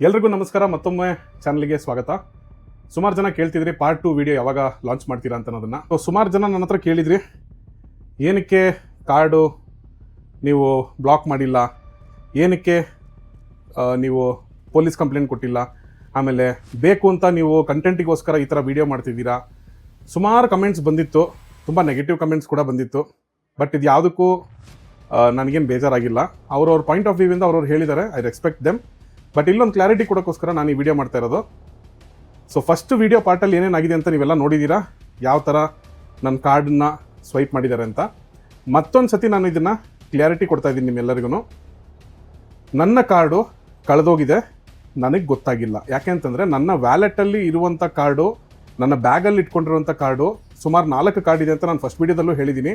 ಎಲ್ರಿಗೂ ನಮಸ್ಕಾರ. ಮತ್ತೊಮ್ಮೆ ಚಾನಲ್ಗೆ ಸ್ವಾಗತ. ಸುಮಾರು ಜನ ಕೇಳ್ತಿದ್ರಿ ಪಾರ್ಟ್ ಟು ವಿಡಿಯೋ ಯಾವಾಗ ಲಾಂಚ್ ಮಾಡ್ತೀರಾ ಅಂತ ಅನ್ನೋದನ್ನ ಸೊ ಸುಮಾರು ಜನ ನನ್ನ ಹತ್ರ ಕೇಳಿದ್ರಿ, ಏನಕ್ಕೆ ಕಾರ್ಡು ನೀವು ಬ್ಲಾಕ್ ಮಾಡಿಲ್ಲ? ಏನಕ್ಕೆ ನೀವು ಪೊಲೀಸ್ ಕಂಪ್ಲೇಂಟ್ ಕೊಟ್ಟಿಲ್ಲ? ಆಮೇಲೆ ಬೇಕು ಅಂತ ನೀವು ಕಂಟೆಂಟಿಗೋಸ್ಕರ ಈ ಥರ ವಿಡಿಯೋ ಮಾಡ್ತಿದ್ದೀರಾ? ಸುಮಾರು ಕಮೆಂಟ್ಸ್ ಬಂದಿತ್ತು. ತುಂಬ ನೆಗೆಟಿವ್ ಕಮೆಂಟ್ಸ್ ಕೂಡ ಬಂದಿತ್ತು. ಬಟ್ ಇದು ಯಾವುದಕ್ಕೂ ನನಗೇನು ಬೇಜಾರಾಗಿಲ್ಲ. ಅವ್ರವ್ರ ಪಾಯಿಂಟ್ ಆಫ್ ವ್ಯೂವಿಂದ ಅವ್ರವ್ರು ಹೇಳಿದ್ದಾರೆ. ಐ ರೆಸ್ಪೆಕ್ಟ್ ದೆಮ್ ಬಟ್ ಇಲ್ಲೊಂದು ಕ್ಲಾರಿಟಿ ಕೊಡೋಕ್ಕೋಸ್ಕರ ನಾನು ಈ ವಿಡಿಯೋ ಮಾಡ್ತಾ ಇರೋದು. ಸೊ ಫಸ್ಟ್ ವಿಡಿಯೋ ಪಾರ್ಟಲ್ಲಿ ಏನೇನಾಗಿದೆ ಅಂತ ನೀವೆಲ್ಲ ನೋಡಿದ್ದೀರಾ ಯಾವ ಥರ ನನ್ನ ಕಾರ್ಡನ್ನ ಸ್ವೈಪ್ ಮಾಡಿದ್ದಾರೆ ಅಂತ. ಮತ್ತೊಂದು ಸತಿ ನಾನು ಇದನ್ನು ಕ್ಲಾರಿಟಿ ಕೊಡ್ತಾ ಇದ್ದೀನಿ ನಿಮ್ಮೆಲ್ಲರಿಗೂ ನನ್ನ ಕಾರ್ಡು ಕಳೆದೋಗಿದೆ. ನನಗೆ ಗೊತ್ತಾಗಿಲ್ಲ. ಯಾಕೆ ಅಂತಂದರೆ ನನ್ನ ವ್ಯಾಲೆಟಲ್ಲಿ ಇರುವಂಥ ಕಾರ್ಡು ನನ್ನ ಬ್ಯಾಗಲ್ಲಿ ಇಟ್ಕೊಂಡಿರುವಂಥ ಕಾರ್ಡು ಸುಮಾರು ನಾಲ್ಕು ಕಾರ್ಡ್ ಇದೆ ಅಂತ ನಾನು ಫಸ್ಟ್ ವೀಡಿಯೋದಲ್ಲೂ ಹೇಳಿದ್ದೀನಿ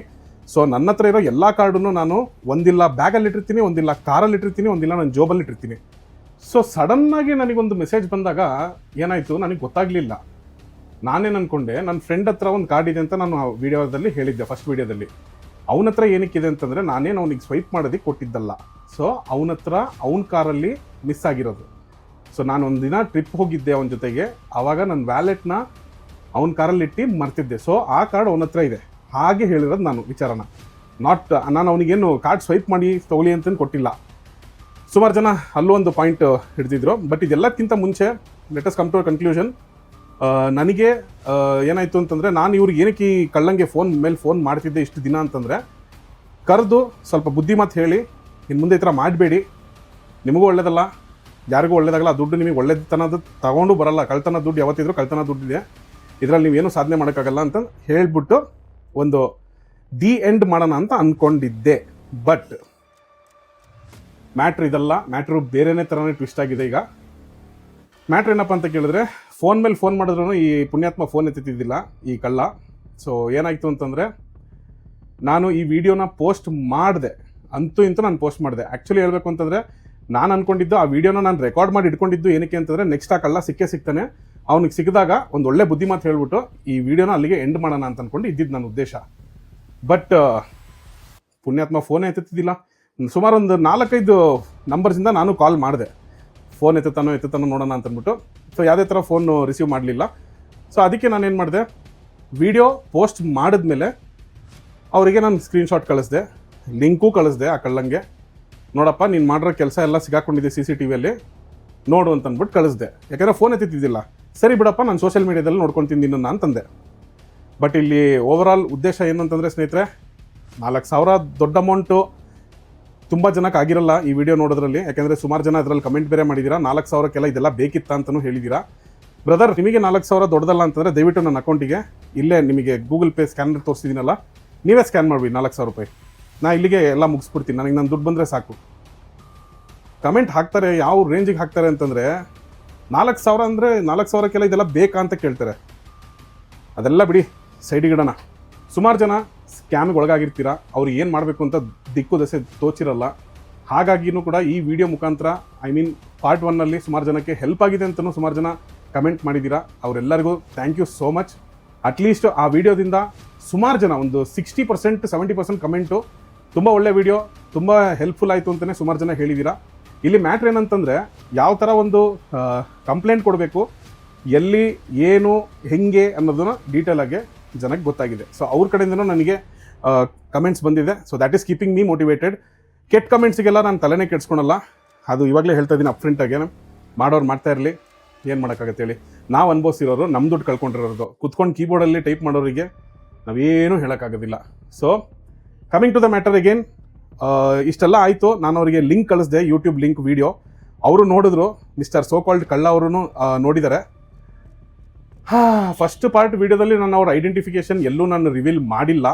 ಸೊ ನನ್ನ ಹತ್ರ ಇರೋ ಎಲ್ಲ ಕಾರ್ಡನ್ನು ನಾನು ಒಂದಿಲ್ಲ ಬ್ಯಾಗಲ್ಲಿ ಇಟ್ಟಿರ್ತೀನಿ, ಒಂದಿಲ್ಲ ಕಾರಲ್ಲಿ ಇಟ್ಟಿರ್ತೀನಿ, ಒಂದಿಲ್ಲ ನಾನು ಜೋಬಲ್ಲಿ ಇಟ್ಟಿರ್ತೀನಿ. ಸೊ ಸಡನ್ನಾಗಿ ನನಗೊಂದು ಮೆಸೇಜ್ ಬಂದಾಗ ಏನಾಯಿತು ನನಗೆ ಗೊತ್ತಾಗಲಿಲ್ಲ ನಾನೇನು ಅನ್ಕೊಂಡೆ ನನ್ನ ಫ್ರೆಂಡ್ ಹತ್ರ ಒಂದು ಕಾರ್ಡ್ ಇದೆ ಅಂತ ನಾನು ವಿಡಿಯೋದಲ್ಲಿ ಹೇಳಿದ್ದೆ ಫಸ್ಟ್ ವೀಡಿಯೋದಲ್ಲಿ ಅವನ ಹತ್ರ ಏನಕ್ಕಿದೆ ಅಂತಂದರೆ ನಾನೇನು ಅವನಿಗೆ ಸ್ವೈಪ್ ಮಾಡೋದಕ್ಕೆ ಕೊಟ್ಟಿದ್ದಲ್ಲ ಸೊ ಅವನ ಹತ್ರ ಅವನ ಕಾರಲ್ಲಿ ಮಿಸ್ ಆಗಿರೋದು ಸೊ ನಾನು ಒಂದು ದಿನ ಟ್ರಿಪ್ ಹೋಗಿದ್ದೆ ಅವನ ಜೊತೆಗೆ ಆವಾಗ ನನ್ನ ವ್ಯಾಲೆಟ್ನ ಅವನ ಕಾರಲ್ಲಿ ಇಟ್ಟು ಮರ್ತಿದ್ದೆ ಸೊ ಆ ಕಾರ್ಡ್ ಅವನ ಹತ್ರ ಇದೆ ಹಾಗೆ ಹೇಳಿರೋದು ನಾನು ವಿಚಾರಣ ನಾಟ್ ನಾನು ಅವನಿಗೇನು ಕಾರ್ಡ್ ಸ್ವೈಪ್ ಮಾಡಿ ತೊಗೊಳ್ಳಿ ಅಂತಂದು ಕೊಟ್ಟಿಲ್ಲ. ಸುಮಾರು ಜನ ಅಲ್ಲೂ ಒಂದು ಪಾಯಿಂಟ್ ಹಿಡಿದಿದ್ರು. ಬಟ್ ಇದೆಲ್ಲಕ್ಕಿಂತ ಮುಂಚೆ ಲೆಟಸ್ ಕಮ್ ಟು ಕನ್ಕ್ಲೂಷನ್ ನನಗೆ ಏನಾಯಿತು ಅಂತಂದರೆ ನಾನು ಇವ್ರಿಗೆ ಏನಕ್ಕೆ ಈ ಕಳ್ಳಂಗೆ ಫೋನ್ ಮೇಲೆ ಫೋನ್ ಮಾಡ್ತಿದ್ದೆ ಇಷ್ಟು ದಿನ ಅಂತಂದರೆ, ಕರೆದು ಸ್ವಲ್ಪ ಬುದ್ಧಿ ಮಾತು ಹೇಳಿ ಇನ್ನು ಮುಂದೆ ಈ ಥರ ಮಾಡಬೇಡಿ. ನಿಮಗೂ ಒಳ್ಳೇದಲ್ಲ, ಯಾರಿಗೂ ಒಳ್ಳೇದಾಗಲ್ಲ, ದುಡ್ಡು ನಿಮಗೆ ಒಳ್ಳೇದತನದ ತಗೊಂಡು ಬರಲ್ಲ. ಕಳ್ತನ ದುಡ್ಡು ಯಾವತ್ತಿದ್ರು ಕಳ್ತನ ದುಡ್ಡಿದೆ ಇದರಲ್ಲಿ ನೀವೇನು ಸಾಧನೆ ಮಾಡೋಕ್ಕಾಗಲ್ಲ ಅಂತ ಹೇಳಿಬಿಟ್ಟು ಒಂದು ದಿ ಎಂಡ್ ಮಾಡೋಣ ಅಂತ ಅಂದ್ಕೊಂಡಿದ್ದೆ ಬಟ್ ಮ್ಯಾಟ್ರ್ ಇದಲ್ಲ, ಮ್ಯಾಟ್ರು ಬೇರೆನೇ ಥರನೇ ಟ್ವಿಸ್ಟ್ ಆಗಿದೆ ಈಗ. ಮ್ಯಾಟ್ರ್ ಏನಪ್ಪ ಅಂತ ಕೇಳಿದ್ರೆ ಫೋನ್ ಮೇಲೆ ಫೋನ್ ಮಾಡಿದ್ರು ಈ ಪುಣ್ಯಾತ್ಮ ಫೋನ್ ಎತ್ತಿದ್ದಿಲ್ಲ ಈ ಕಳ್ಳ. ಸೊ ಏನಾಯಿತು ಅಂತಂದರೆ, ನಾನು ಈ ವಿಡಿಯೋನ ಪೋಸ್ಟ್ ಮಾಡಿದೆ. ಅಂತೂ ಇಂತೂ ನಾನು ಪೋಸ್ಟ್ ಮಾಡಿದೆ. ಆ್ಯಕ್ಚುಲಿ ಹೇಳಬೇಕು ಅಂತಂದರೆ, ನಾನು ಅಂದ್ಕೊಂಡಿದ್ದು ಆ ವಿಡಿಯೋನ ನಾನು ರೆಕಾರ್ಡ್ ಮಾಡಿ ಇಟ್ಕೊಂಡಿದ್ದು ಏನಕ್ಕೆ ಅಂತಂದರೆ ನೆಕ್ಸ್ಟ್ ಆ ಕಳ್ಳ ಸಿಕ್ಕೇ ಸಿಗ್ತಾನೆ. ಅವ್ನಿಗೆ ಸಿಕ್ಕಿದಾಗ ಒಂದು ಒಳ್ಳೆ ಬುದ್ಧಿ ಮಾತು ಹೇಳ್ಬಿಟ್ಟು ಈ ವಿಡಿಯೋನ ಅಲ್ಲಿಗೆ ಎಂಡ್ ಮಾಡೋಣ ಅಂತ ಅಂದ್ಕೊಂಡು ಇದ್ದಿದ್ದು ನನ್ನ ಉದ್ದೇಶ. ಬಟ್ ಪುಣ್ಯಾತ್ಮ ಫೋನೇ ಎತ್ತುತ್ತಿದ್ದಿಲ್ಲ. ಸುಮಾರು ಒಂದು ನಾಲ್ಕೈದು ನಂಬರ್ಸಿಂದ ನಾನು ಕಾಲ್ ಮಾಡಿದೆ. ಫೋನ್ ಎತ್ತುತ್ತಾನೋ ಎತ್ತುತ್ತಾನೋ ನೋಡೋಣ ಅಂತ ಅಂದ್ಬಿಟ್ಟು ಸೊ ಯಾವುದೇ ಥರ ಫೋನು ರಿಸೀವ್ ಮಾಡಲಿಲ್ಲ. ಸೊ ಅದಕ್ಕೆ ನಾನು ಏನು ಮಾಡಿದೆ? ವಿಡಿಯೋ ಪೋಸ್ಟ್ ಮಾಡಿದ್ಮೇಲೆ ಅವರಿಗೆ ನಾನು ಸ್ಕ್ರೀನ್ಶಾಟ್ ಕಳಿಸ್ದೆ. ಲಿಂಕು ಕಳಿಸ್ದೆ ಆ ಕಳ್ಳಂಗೆ. ನೋಡಪ್ಪ, ನೀನು ಮಾಡಿರೋ ಕೆಲಸ ಎಲ್ಲ ಸಿಗಾಕೊಂಡಿದ್ದೆ ಸಿ ಸಿ ಟಿ ವಿಯಲ್ಲಿ ನೋಡು ಅಂತಂದ್ಬಿಟ್ಟು ಕಳಿಸ್ದೆ. ಯಾಕಂದರೆ ಫೋನ್ ಎತ್ತಿದ್ದಿಲ್ಲ ಸರಿ ಬಿಡಪ್ಪ, ನಾನು ಸೋಷಿಯಲ್ ಮೀಡಿಯಾದಲ್ಲಿ ನೋಡ್ಕೊತೀನಿ ನಿನ್ನ ಅಂತಂದೆ. ಬಟ್ ಇಲ್ಲಿ ಓವರಾಲ್ ಉದ್ದೇಶ ಏನು ಅಂತಂದರೆ ಸ್ನೇಹಿತರೆ, ನಾಲ್ಕು ಸಾವಿರ ದೊಡ್ಡ ಅಮೌಂಟು ತುಂಬ ಜನಕ್ಕೆ ಆಗಿರಲ್ಲ ಈ ವಿಡಿಯೋ ನೋಡೋದ್ರಲ್ಲಿ. ಯಾಕಂದರೆ ಸುಮಾರು ಜನ ಅದರಲ್ಲಿ ಕಮೆಂಟ್ ಬೇರೆ ಮಾಡಿದ್ದೀರಾ ನಾಲ್ಕು ಸಾವಿರಕ್ಕೆಲ್ಲ ಇದೆಲ್ಲ ಬೇಕಿತ್ತ ಅಂತಲೂ ಹೇಳಿದ್ದೀರಾ ಬ್ರದರ್ ನಿಮಗೆ ನಾಲ್ಕು ಸಾವಿರ ದೊಡ್ಡದಲ್ಲ ಅಂತಂದರೆ ದಯವಿಟ್ಟು ನನ್ನ ಅಕೌಂಟಿಗೆ ಇಲ್ಲೇ ನಿಮಗೆ ಗೂಗಲ್ ಪೇ ಸ್ಕ್ಯಾನರ್ ತೋರಿಸಿದ್ದೀನಲ್ಲ ನೀವೇ ಸ್ಕ್ಯಾನ್ ಮಾಡಿಬಿಡಿ ನಾಲ್ಕು ಸಾವಿರ ರೂಪಾಯಿ. ನಾ ಇಲ್ಲಿಗೆ ಎಲ್ಲ ಮುಗಿಸ್ಬಿಡ್ತೀನಿ, ನನಗೆ ನನ್ನ ದುಡ್ಡು ಬಂದರೆ ಸಾಕು. ಕಮೆಂಟ್ ಹಾಕ್ತಾರೆ, ಯಾವ ರೇಂಜಿಗೆ ಹಾಕ್ತಾರೆ ಅಂತಂದರೆ, ನಾಲ್ಕು ಸಾವಿರ ಅಂದರೆ ನಾಲ್ಕು ಸಾವಿರಕ್ಕೆಲ್ಲ ಇದೆಲ್ಲ ಬೇಕಾ ಅಂತ ಕೇಳ್ತಾರೆ. ಅದೆಲ್ಲ ಬಿಡಿ ಸೈಡಿಗಿಡೋಣ ಸುಮಾರು ಜನ ಸ್ಕ್ಯಾಮ್ಗೆ ಒಳಗಾಗಿರ್ತೀರ? ಅವ್ರು ಏನು ಮಾಡಬೇಕು ಅಂತ ದಿಕ್ಕು ದಸೆ ತೋಚಿರಲ್ಲ. ಹಾಗಾಗಿನೂ ಕೂಡ ಈ ವಿಡಿಯೋ ಮುಖಾಂತರ ಐ ಮೀನ್ ಪಾರ್ಟ್ ಒನ್ನಲ್ಲಿ ಸುಮಾರು ಜನಕ್ಕೆ ಹೆಲ್ಪ್ ಆಗಿದೆ ಅಂತಲೂ ಸುಮಾರು ಜನ ಕಮೆಂಟ್ ಮಾಡಿದ್ದೀರಾ ಅವರೆಲ್ಲರಿಗೂ thank you so much at least ಆ ವಿಡಿಯೋದಿಂದ ಸುಮಾರು ಜನ, ಒಂದು sixty percent seventy percent comment ತುಂಬ ಒಳ್ಳೆ ವಿಡಿಯೋ ತುಂಬ ಹೆಲ್ಪ್ಫುಲ್ ಆಯಿತು ಅಂತಲೇ ಸುಮಾರು ಜನ ಹೇಳಿದ್ದೀರಾ ಇಲ್ಲಿ ಮ್ಯಾಟ್ರ್ ಏನಂತಂದರೆ, ಯಾವ ಥರ ಒಂದು ಕಂಪ್ಲೇಂಟ್ ಕೊಡಬೇಕು, ಎಲ್ಲಿ, ಏನು, ಹೆಂಗೆ ಅನ್ನೋದನ್ನು ಡೀಟೇಲಾಗಿ ಜನಕ್ಕೆ ಗೊತ್ತಾಗಿದೆ. ಸೊ ಅವ್ರ ಕಡೆಯಿಂದನೂ ನನಗೆ ಕಮೆಂಟ್ಸ್ ಬಂದಿದೆ. So that is keeping me motivated ಕೆಟ್ಟ ಕಮೆಂಟ್ಸಿಗೆಲ್ಲ ನಾನು ತಲೆನೇ ಕೆಡ್ಸ್ಕೊಳಲ್ಲ. ಅದು ಇವಾಗಲೇ ಹೇಳ್ತಾ ಇದ್ದೀನಿ ಅಪ್ರಿಂಟಾಗೆ ಮಾಡೋರು ಮಾಡ್ತಾ ಇರಲಿ. ಏನು ಮಾಡೋಕ್ಕಾಗತ್ತೆ ಹೇಳಿ. ನಾವು ಅನುಭವಿಸಿರೋರು ನಮ್ಮ ದುಡ್ಡು ಕಳ್ಕೊಂಡಿರೋದು ಕುತ್ಕೊಂಡು ಕೀಬೋರ್ಡಲ್ಲಿ ಟೈಪ್ ಮಾಡೋರಿಗೆ ನಾವೇನೂ ಹೇಳೋಕ್ಕಾಗೋದಿಲ್ಲ. So coming to the matter again ಇಷ್ಟೆಲ್ಲ ಆಯಿತು. ನಾನು ಅವರಿಗೆ ಲಿಂಕ್ ಕಳಿಸ್ದೆ ಯೂಟ್ಯೂಬ್ ಲಿಂಕ್ ವೀಡಿಯೋ ಅವರು ನೋಡಿದ್ರು ಮಿಸ್ಟರ್ ಸೋ ಕಾಲ್ಡ್ ಕಳ್ಳ ಅವರು ನೋಡಿದ್ದಾರೆ ಫಸ್ಟ್ ಪಾರ್ಟ್ ವಿಡಿಯೋದಲ್ಲಿ ನಾನು ಅವ್ರ ಐಡೆಂಟಿಫಿಕೇಶನ್ ಎಲ್ಲೂ ನಾನು ರಿವೀಲ್ ಮಾಡಿಲ್ಲ.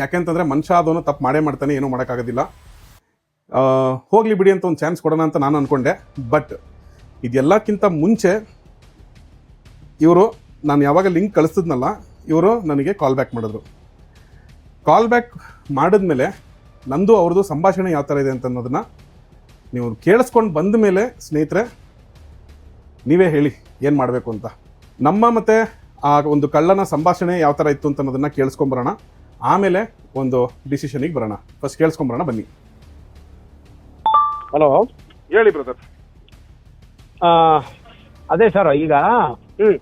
ಯಾಕೆಂತಂದರೆ ಮನುಷ್ಯ ಅದನ್ನು ತಪ್ಪು ಮಾಡೇ ಮಾಡ್ತಾನೆ, ಏನೂ ಮಾಡೋಕ್ಕಾಗೋದಿಲ್ಲ. ಹೋಗಲಿ ಬಿಡಿ ಅಂತ ಒಂದು ಚಾನ್ಸ್ ಕೊಡೋಣ ಅಂತ ನಾನು ಅಂದ್ಕೊಂಡೆ ಬಟ್ ಇದೆಲ್ಲಕ್ಕಿಂತ ಮುಂಚೆ ಇವರು ನಾನು ಯಾವಾಗ ಲಿಂಕ್ ಕಳಿಸ್ತಿದ್ನಲ್ಲ ಇವರು ನನಗೆ ಕಾಲ್ ಬ್ಯಾಕ್ ಮಾಡಿದ್ರು. ಕಾಲ್ ಬ್ಯಾಕ್ ಮಾಡಿದ್ಮೇಲೆ ನಂದು ಅವ್ರದ್ದು ಸಂಭಾಷಣೆ ಯಾವ ಥರ ಇದೆ ಅಂತ ಅನ್ನೋದನ್ನು ನೀವು ಕೇಳಿಸ್ಕೊಂಡು ಬಂದ ಮೇಲೆ ಸ್ನೇಹಿತರೆ, ನೀವೇ ಹೇಳಿ ಏನು ಮಾಡಬೇಕು ಅಂತ. ನಮ್ಮ ಮತ್ತು ಆ ಒಂದು ಕಳ್ಳನ ಸಂಭಾಷಣೆ ಯಾವ ಥರ ಇತ್ತು ಅಂತ ಅನ್ನೋದನ್ನು ಕೇಳಿಸ್ಕೊಂಬರೋಣ. ಆಮೇಲೆ ಒಂದು ಡಿಸಿಷನಿಗೆ ಬರೋಣ. ಫಸ್ಟ್ ಕೇಳಿಸ್ಕೊಂಬರೋಣ ಬನ್ನಿ. ಹಲೋ ಹೇಳಿ ಬ್ರದರ್ ಆ, ಅದೇ ಸರ್ ಈಗ ಹ್ಮ್.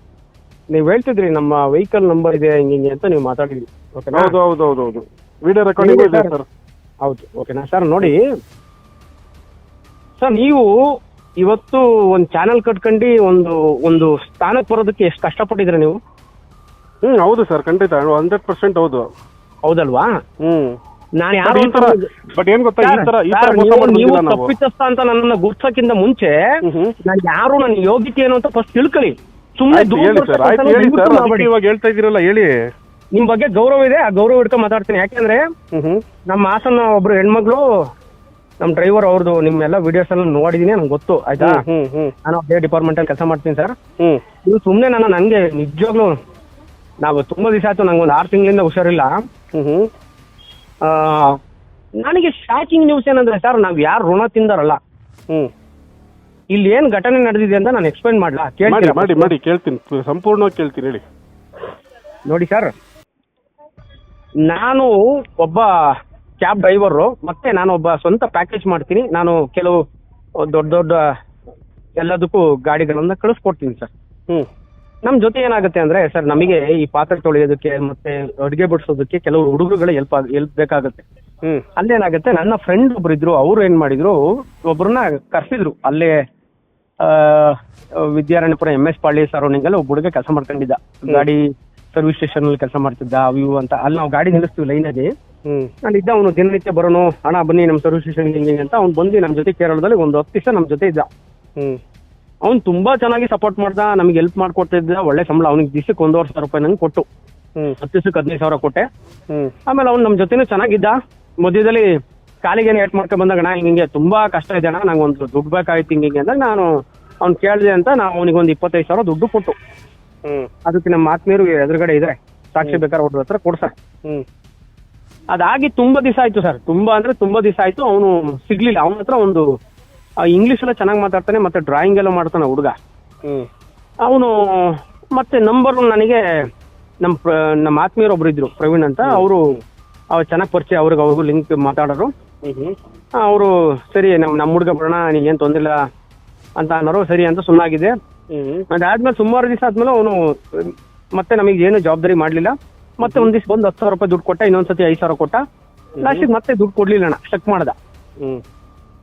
ನೀವು ಹೇಳ್ತಿದ್ರಿ ನಮ್ಮ ವೆಹಿಕಲ್ ನಂಬರ್ ಇದೆ ಹಿಂಗೆ ಹಿಂಗೆ ಅಂತ ನೀವು ಮಾತಾಡಿದ್ರಿ. ಓಕೆನಾ ಹೌದು ಹೌದು ಹೌದು ಹೌದು. ವಿಡಿಯೋ ರೆಕಾರ್ಡಿಂಗ್ ಇದೆ ಸರ್. ಸರ್ ಹೌದು ಓಕೆನಾ ಸರ್ ನೋಡಿ. ಸರ್ ನೀವು ಇವತ್ತು ಒಂದು ಚಾನೆಲ್ ಕಟ್ಕೊಂಡು ಒಂದು ಒಂದು ಸ್ಥಾನಕ್ಕೆ ಬರೋದಕ್ಕೆ ಎಷ್ಟು ಕಷ್ಟಪಟ್ಟಿದ್ರೆ ನೀವು? ಹ್ಮ್ ಹೌದು ಸರ್ ಖಂಡಿತ. ಹಂಡ್ರೆಡ್ ಪರ್ಸೆಂಟ್ ಹೌದು. ಹೌದಲ್ವಾ? ಹ್ಮ್. ನಾನು ಯಾರು ಈ ತರ ಬಟ್ ಏನ್ ಗೊತ್ತಾ ಈ ತರ ಈ ತರ ಮೋಸ ನೀವು ಮಾಡೋದಿಲ್ಲ ನಾವು. ತಪ್ಪಿತಸ್ಥ ಅಂತ ನನ್ನನ್ನ ಗುರ್ಸಕ್ಕಿಂತ ಮುಂಚೆ. ನಾನು ಯಾರು ನನ್ನ ಯೋಗ್ಯತೆ ಏನು ಅಂತ ಫಸ್ಟ್ ತಿಳ್ಕೊಳ್ಳಿ. ಸುಮ್ಮನೆ ಆಯ್ತು ಹೇಳಿ ಸರ್ ಆಯ್ತು ಹೇಳಿ ಸರ್ ಅದಕ್ಕೆ ಇವಾಗ ಹೇಳ್ತಾ ಇದೀರಲ್ಲ ಹೇಳಿ. ನಿಮ್ ಬಗ್ಗೆ ಗೌರವ ಇದೆ ಆ ಗೌರವ ಇಟ್ಕೊಂಡು ಮಾತಾಡ್ತೀನಿ. ಯಾಕೆಂದ್ರೆ ಹ್ಮ್ ಹ್ಮ್. ನಮ್ಮ ಹಾಸನ ಒಬ್ರು ಹೆಣ್ಮಗಳು ನಮ್ಮ ಡ್ರೈವರ್ ಅವ್ರದ್ದು ನಿಮ್ಮೆಲ್ಲ ವಿಡಿಯೋಸ್ ಎಲ್ಲ ನೋಡಿದೀನಿ ನಂಗೆ ಗೊತ್ತು ಆಯ್ತಾ? ಹ್ಮ್ ಹ್ಮ್ ನಾನು ಅದೇ ಡಿಪಾರ್ಟ್ಮೆಂಟ್ ಅಲ್ಲಿ ಕೆಲಸ ಮಾಡ್ತೀನಿ ಸರ್ ಹ್ಮ್. ನೀವು ಸುಮ್ಮನೆ ನಾನು ನನಗೆ ನಿಜವಾಗ್ಲೂ ನಾವು ತುಂಬಾ ದಿವಸ ಆಯ್ತು ನಂಗೆ ಒಂದು ಆರು ತಿಂಗಳಿಂದ ಹುಷಾರಿಲ್ಲ. ಹ್ಮ್ ಹ್ಮ್. ಆ, ನನಗೆ ಶಾಕಿಂಗ್ ನ್ಯೂಸ್ ಏನಂದ್ರೆ ಸರ್ ನಾವು ಯಾರು ಋಣ ತಿಂದಾರಲ್ಲ. ಹ್ಮ್. ಇಲ್ಲಿ ಏನ್ ಘಟನೆ ನಡೆದಿದೆ ಅಂತ ನಾನು ಎಕ್ಸ್ಪ್ಲೈನ್ ಮಾಡ್ಲಾ? ಮಾಡಿ ಮಾಡಿ ಕೇಳ್ತೀನಿ. ಸಂಪೂರ್ಣವಾಗಿ ಕೇಳ್ತೀನಿ ಹೇಳಿ. ನೋಡಿ ಸರ್ ನಾನು ಒಬ್ಬ ಕ್ಯಾಬ್ ಡ್ರೈವರು ಮತ್ತೆ ನಾನು ಒಬ್ಬ ಸ್ವಂತ ಪ್ಯಾಕೇಜ್ ಮಾಡ್ತೀನಿ. ನಾನು ಕೆಲವು ದೊಡ್ಡ ದೊಡ್ಡ ಎಲ್ಲದಕ್ಕೂ ಗಾಡಿಗಳನ್ನ ಕಳಿಸ್ಕೊಡ್ತೀನಿ ಸರ್. ಹ್ಮ್. ನಮ್ಮ ಜೊತೆ ಏನಾಗುತ್ತೆ ಅಂದ್ರೆ ಸರ್ ನಮಗೆ ಈ ಪಾತ್ರೆ ತೊಳೆಯೋದಕ್ಕೆ ಮತ್ತೆ ಅಡುಗೆ ಬಡಿಸೋದಕ್ಕೆ ಕೆಲವು ಹುಡುಗರುಗಳು ಹೆಲ್ಪ್ ಹೆಲ್ಪ್ ಬೇಕಾಗುತ್ತೆ. ಹ್ಮ್. ಅಲ್ಲೇನಾಗುತ್ತೆ ನನ್ನ ಫ್ರೆಂಡ್ ಒಬ್ರು ಇದ್ರು ಅವ್ರು ಏನ್ ಮಾಡಿದ್ರು ಒಬ್ರನ್ನ ಕರ್ಸಿದ್ರು. ಅಲ್ಲೇ ಆ, Vidyaranyapura M S Palya surrounding ಅಲ್ಲಿ ಒಬ್ಬ ಹುಡುಗ ಕೆಲಸ ಮಾಡ್ಕೊಂಡಿದ್ದ. ಗಾಡಿ ಸರ್ವಿಸ್ ಸ್ಟೇಷನ್ ಅಲ್ಲಿ ಕೆಲಸ ಮಾಡ್ತಿದ್ದ ಅವು ಇವು ಅಂತ. ಅಲ್ಲಿ ನಾವು ಗಾಡಿ ನಿಲ್ಲಿಸ್ತೀವಿ ಲೈನಾಗಿ ಹ್ಮ್ ಅಲ್ಲಿ ಇದ್ದ ಅವನು ದಿನನಿತ್ಯ ಬರೋನು ಹಣ ಬನ್ನಿ ನಮ್ಮ ಸರ್ವಿಸ್ ಸ್ಟೇಷನ್ ಹಿಂಗೆ ಅಂತ ಅವ್ನು ಬಂದು ನಮ್ಮ ಜೊತೆ ಕೇರಳದಲ್ಲಿ ಒಂದು ಹತ್ತು ದಿವಸ ನಮ್ಮ ಜೊತೆ ಇದ್ದ. ಅವ್ನ್ ಅವ್ನು ತುಂಬಾ ಚೆನ್ನಾಗಿ ಸಪೋರ್ಟ್ ಮಾಡ್ದ ನಮ್ಗೆ ಹೆಲ್ಪ್ ಮಾಡ್ಕೊಡ್ತಿದ್ದ ಒಳ್ಳೆ ಸಂಬಳ ಅವ್ನಿಗೆ ದಿವಸಕ್ಕೆ ಒಂದೂವರೆ ಸಾವಿರ ರೂಪಾಯಿ ನಂಗೆ ಕೊಟ್ಟು. ಹ್ಮ್. ಹತ್ತು ದಿವಸಕ್ಕೆ ಹದಿನೈದು ಸಾವಿರ ಕೊಟ್ಟೆ. ಆಮೇಲೆ ಅವ್ನು ನಮ್ಮ ಜೊತೆನೂ ಚೆನ್ನಾಗಿದ್ದ. ಮಧ್ಯದಲ್ಲಿ ಕಾಲಿಗೆ ಏಟ್ ಮಾಡ್ಕೊಂಡ್ ಬಂದಾಗ ಅಣ್ಣ ಹಿಂಗೆ ತುಂಬಾ ಕಷ್ಟ ಇದೆ ಅಣ್ಣ ನಂಗೆ ಒಂದು ದುಡ್ಡು ಬೇಕಾಯ್ತು ಹಿಂಗೆ ಹಿಂಗೆ ಅಂದಾಗ ನಾನು ಅವ್ನು ಕೇಳಿದೆ ಅಂತ ನಾವು ಅವನಿಗೆ ಒಂದು ಇಪ್ಪತ್ತೈದು ಸಾವಿರ ದುಡ್ಡು ಕೊಟ್ಟು. ಹ್ಮ್. ಅದಕ್ಕೆ ನಮ್ಮ ಆತ್ಮೀಯರು ಎದುರುಗಡೆ ಇದೆ ಸಾಕ್ಷಿ ಬೇಕಾದ್ರೆ ಅವ್ರ ಹತ್ರ ಕೊಡ್ಸ ಹ್ಮ್. ಅದಾಗಿ ತುಂಬಾ ದಿವಸ ಆಯ್ತು ಸರ್. ತುಂಬಾ ಅಂದ್ರೆ ತುಂಬಾ ದಿವಸ ಆಯ್ತು. ಅವನು ಸಿಗ್ಲಿಲ್ಲ. ಅವನ ಹತ್ರ ಒಂದು ಇಂಗ್ಲಿಷ್ ಎಲ್ಲ ಚೆನ್ನಾಗಿ ಮಾತಾಡ್ತಾನೆ ಮತ್ತೆ ಡ್ರಾಯಿಂಗ್ ಎಲ್ಲ ಮಾಡ್ತಾನೆ ಹುಡುಗ. ಅವನು ಮತ್ತೆ ನಂಬರ್ ನನಗೆ ನಮ್ಮ ನಮ್ಮ ಆತ್ಮೀಯರು ಒಬ್ರು ಇದ್ರು ಪ್ರವೀಣ್ ಅಂತ. ಅವರು ಅವ್ರು ಚೆನ್ನಾಗಿ ಪರಿಚಯ ಅವ್ರಿಗೆ ಅವ್ರಿಗೂ ಲಿಂಕ್ ಮಾತಾಡೋರು. ಅವರು ಸರಿ ನಮ್ಮ ನಮ್ಮ ಹುಡುಗ ಬರೋಣ ನೀಗೇನು ತೊಂದ್ರೆ ಇಲ್ಲ ಅಂತ ಅನ್ನೋರು ಸರಿ ಅಂತ ಸುಮ್ಮನಾಗಿದೆ ಅದಾದ್ಮೇಲೆ ಸುಮಾರು ದಿವಸ ಆದ್ಮೇಲೆ ಅವನು ಮತ್ತೆ ನಮಗೆ ಏನು ಜವಾಬ್ದಾರಿ ಮಾಡಲಿಲ್ಲ. ಮತ್ತೆ ಒಂದ್ ದಿವಸ ಬಂದು ಹತ್ತು ಸಾವಿರ ರೂಪಾಯಿ ದುಡ್ಡು ಕೊಟ್ಟ ಇನ್ನೊಂದ್ಸತಿ ಐದು ಸಾವಿರ ಕೊಟ್ಟ. ಲಾಸ್ಟಿಗೆ ಮತ್ತೆ ದುಡ್ಡು ಕೊಡ್ಲಿಲ್ಲ ಅಣ್ಣ ಚೆಕ್ ಮಾಡ್ದ. ಹ್ಮ್.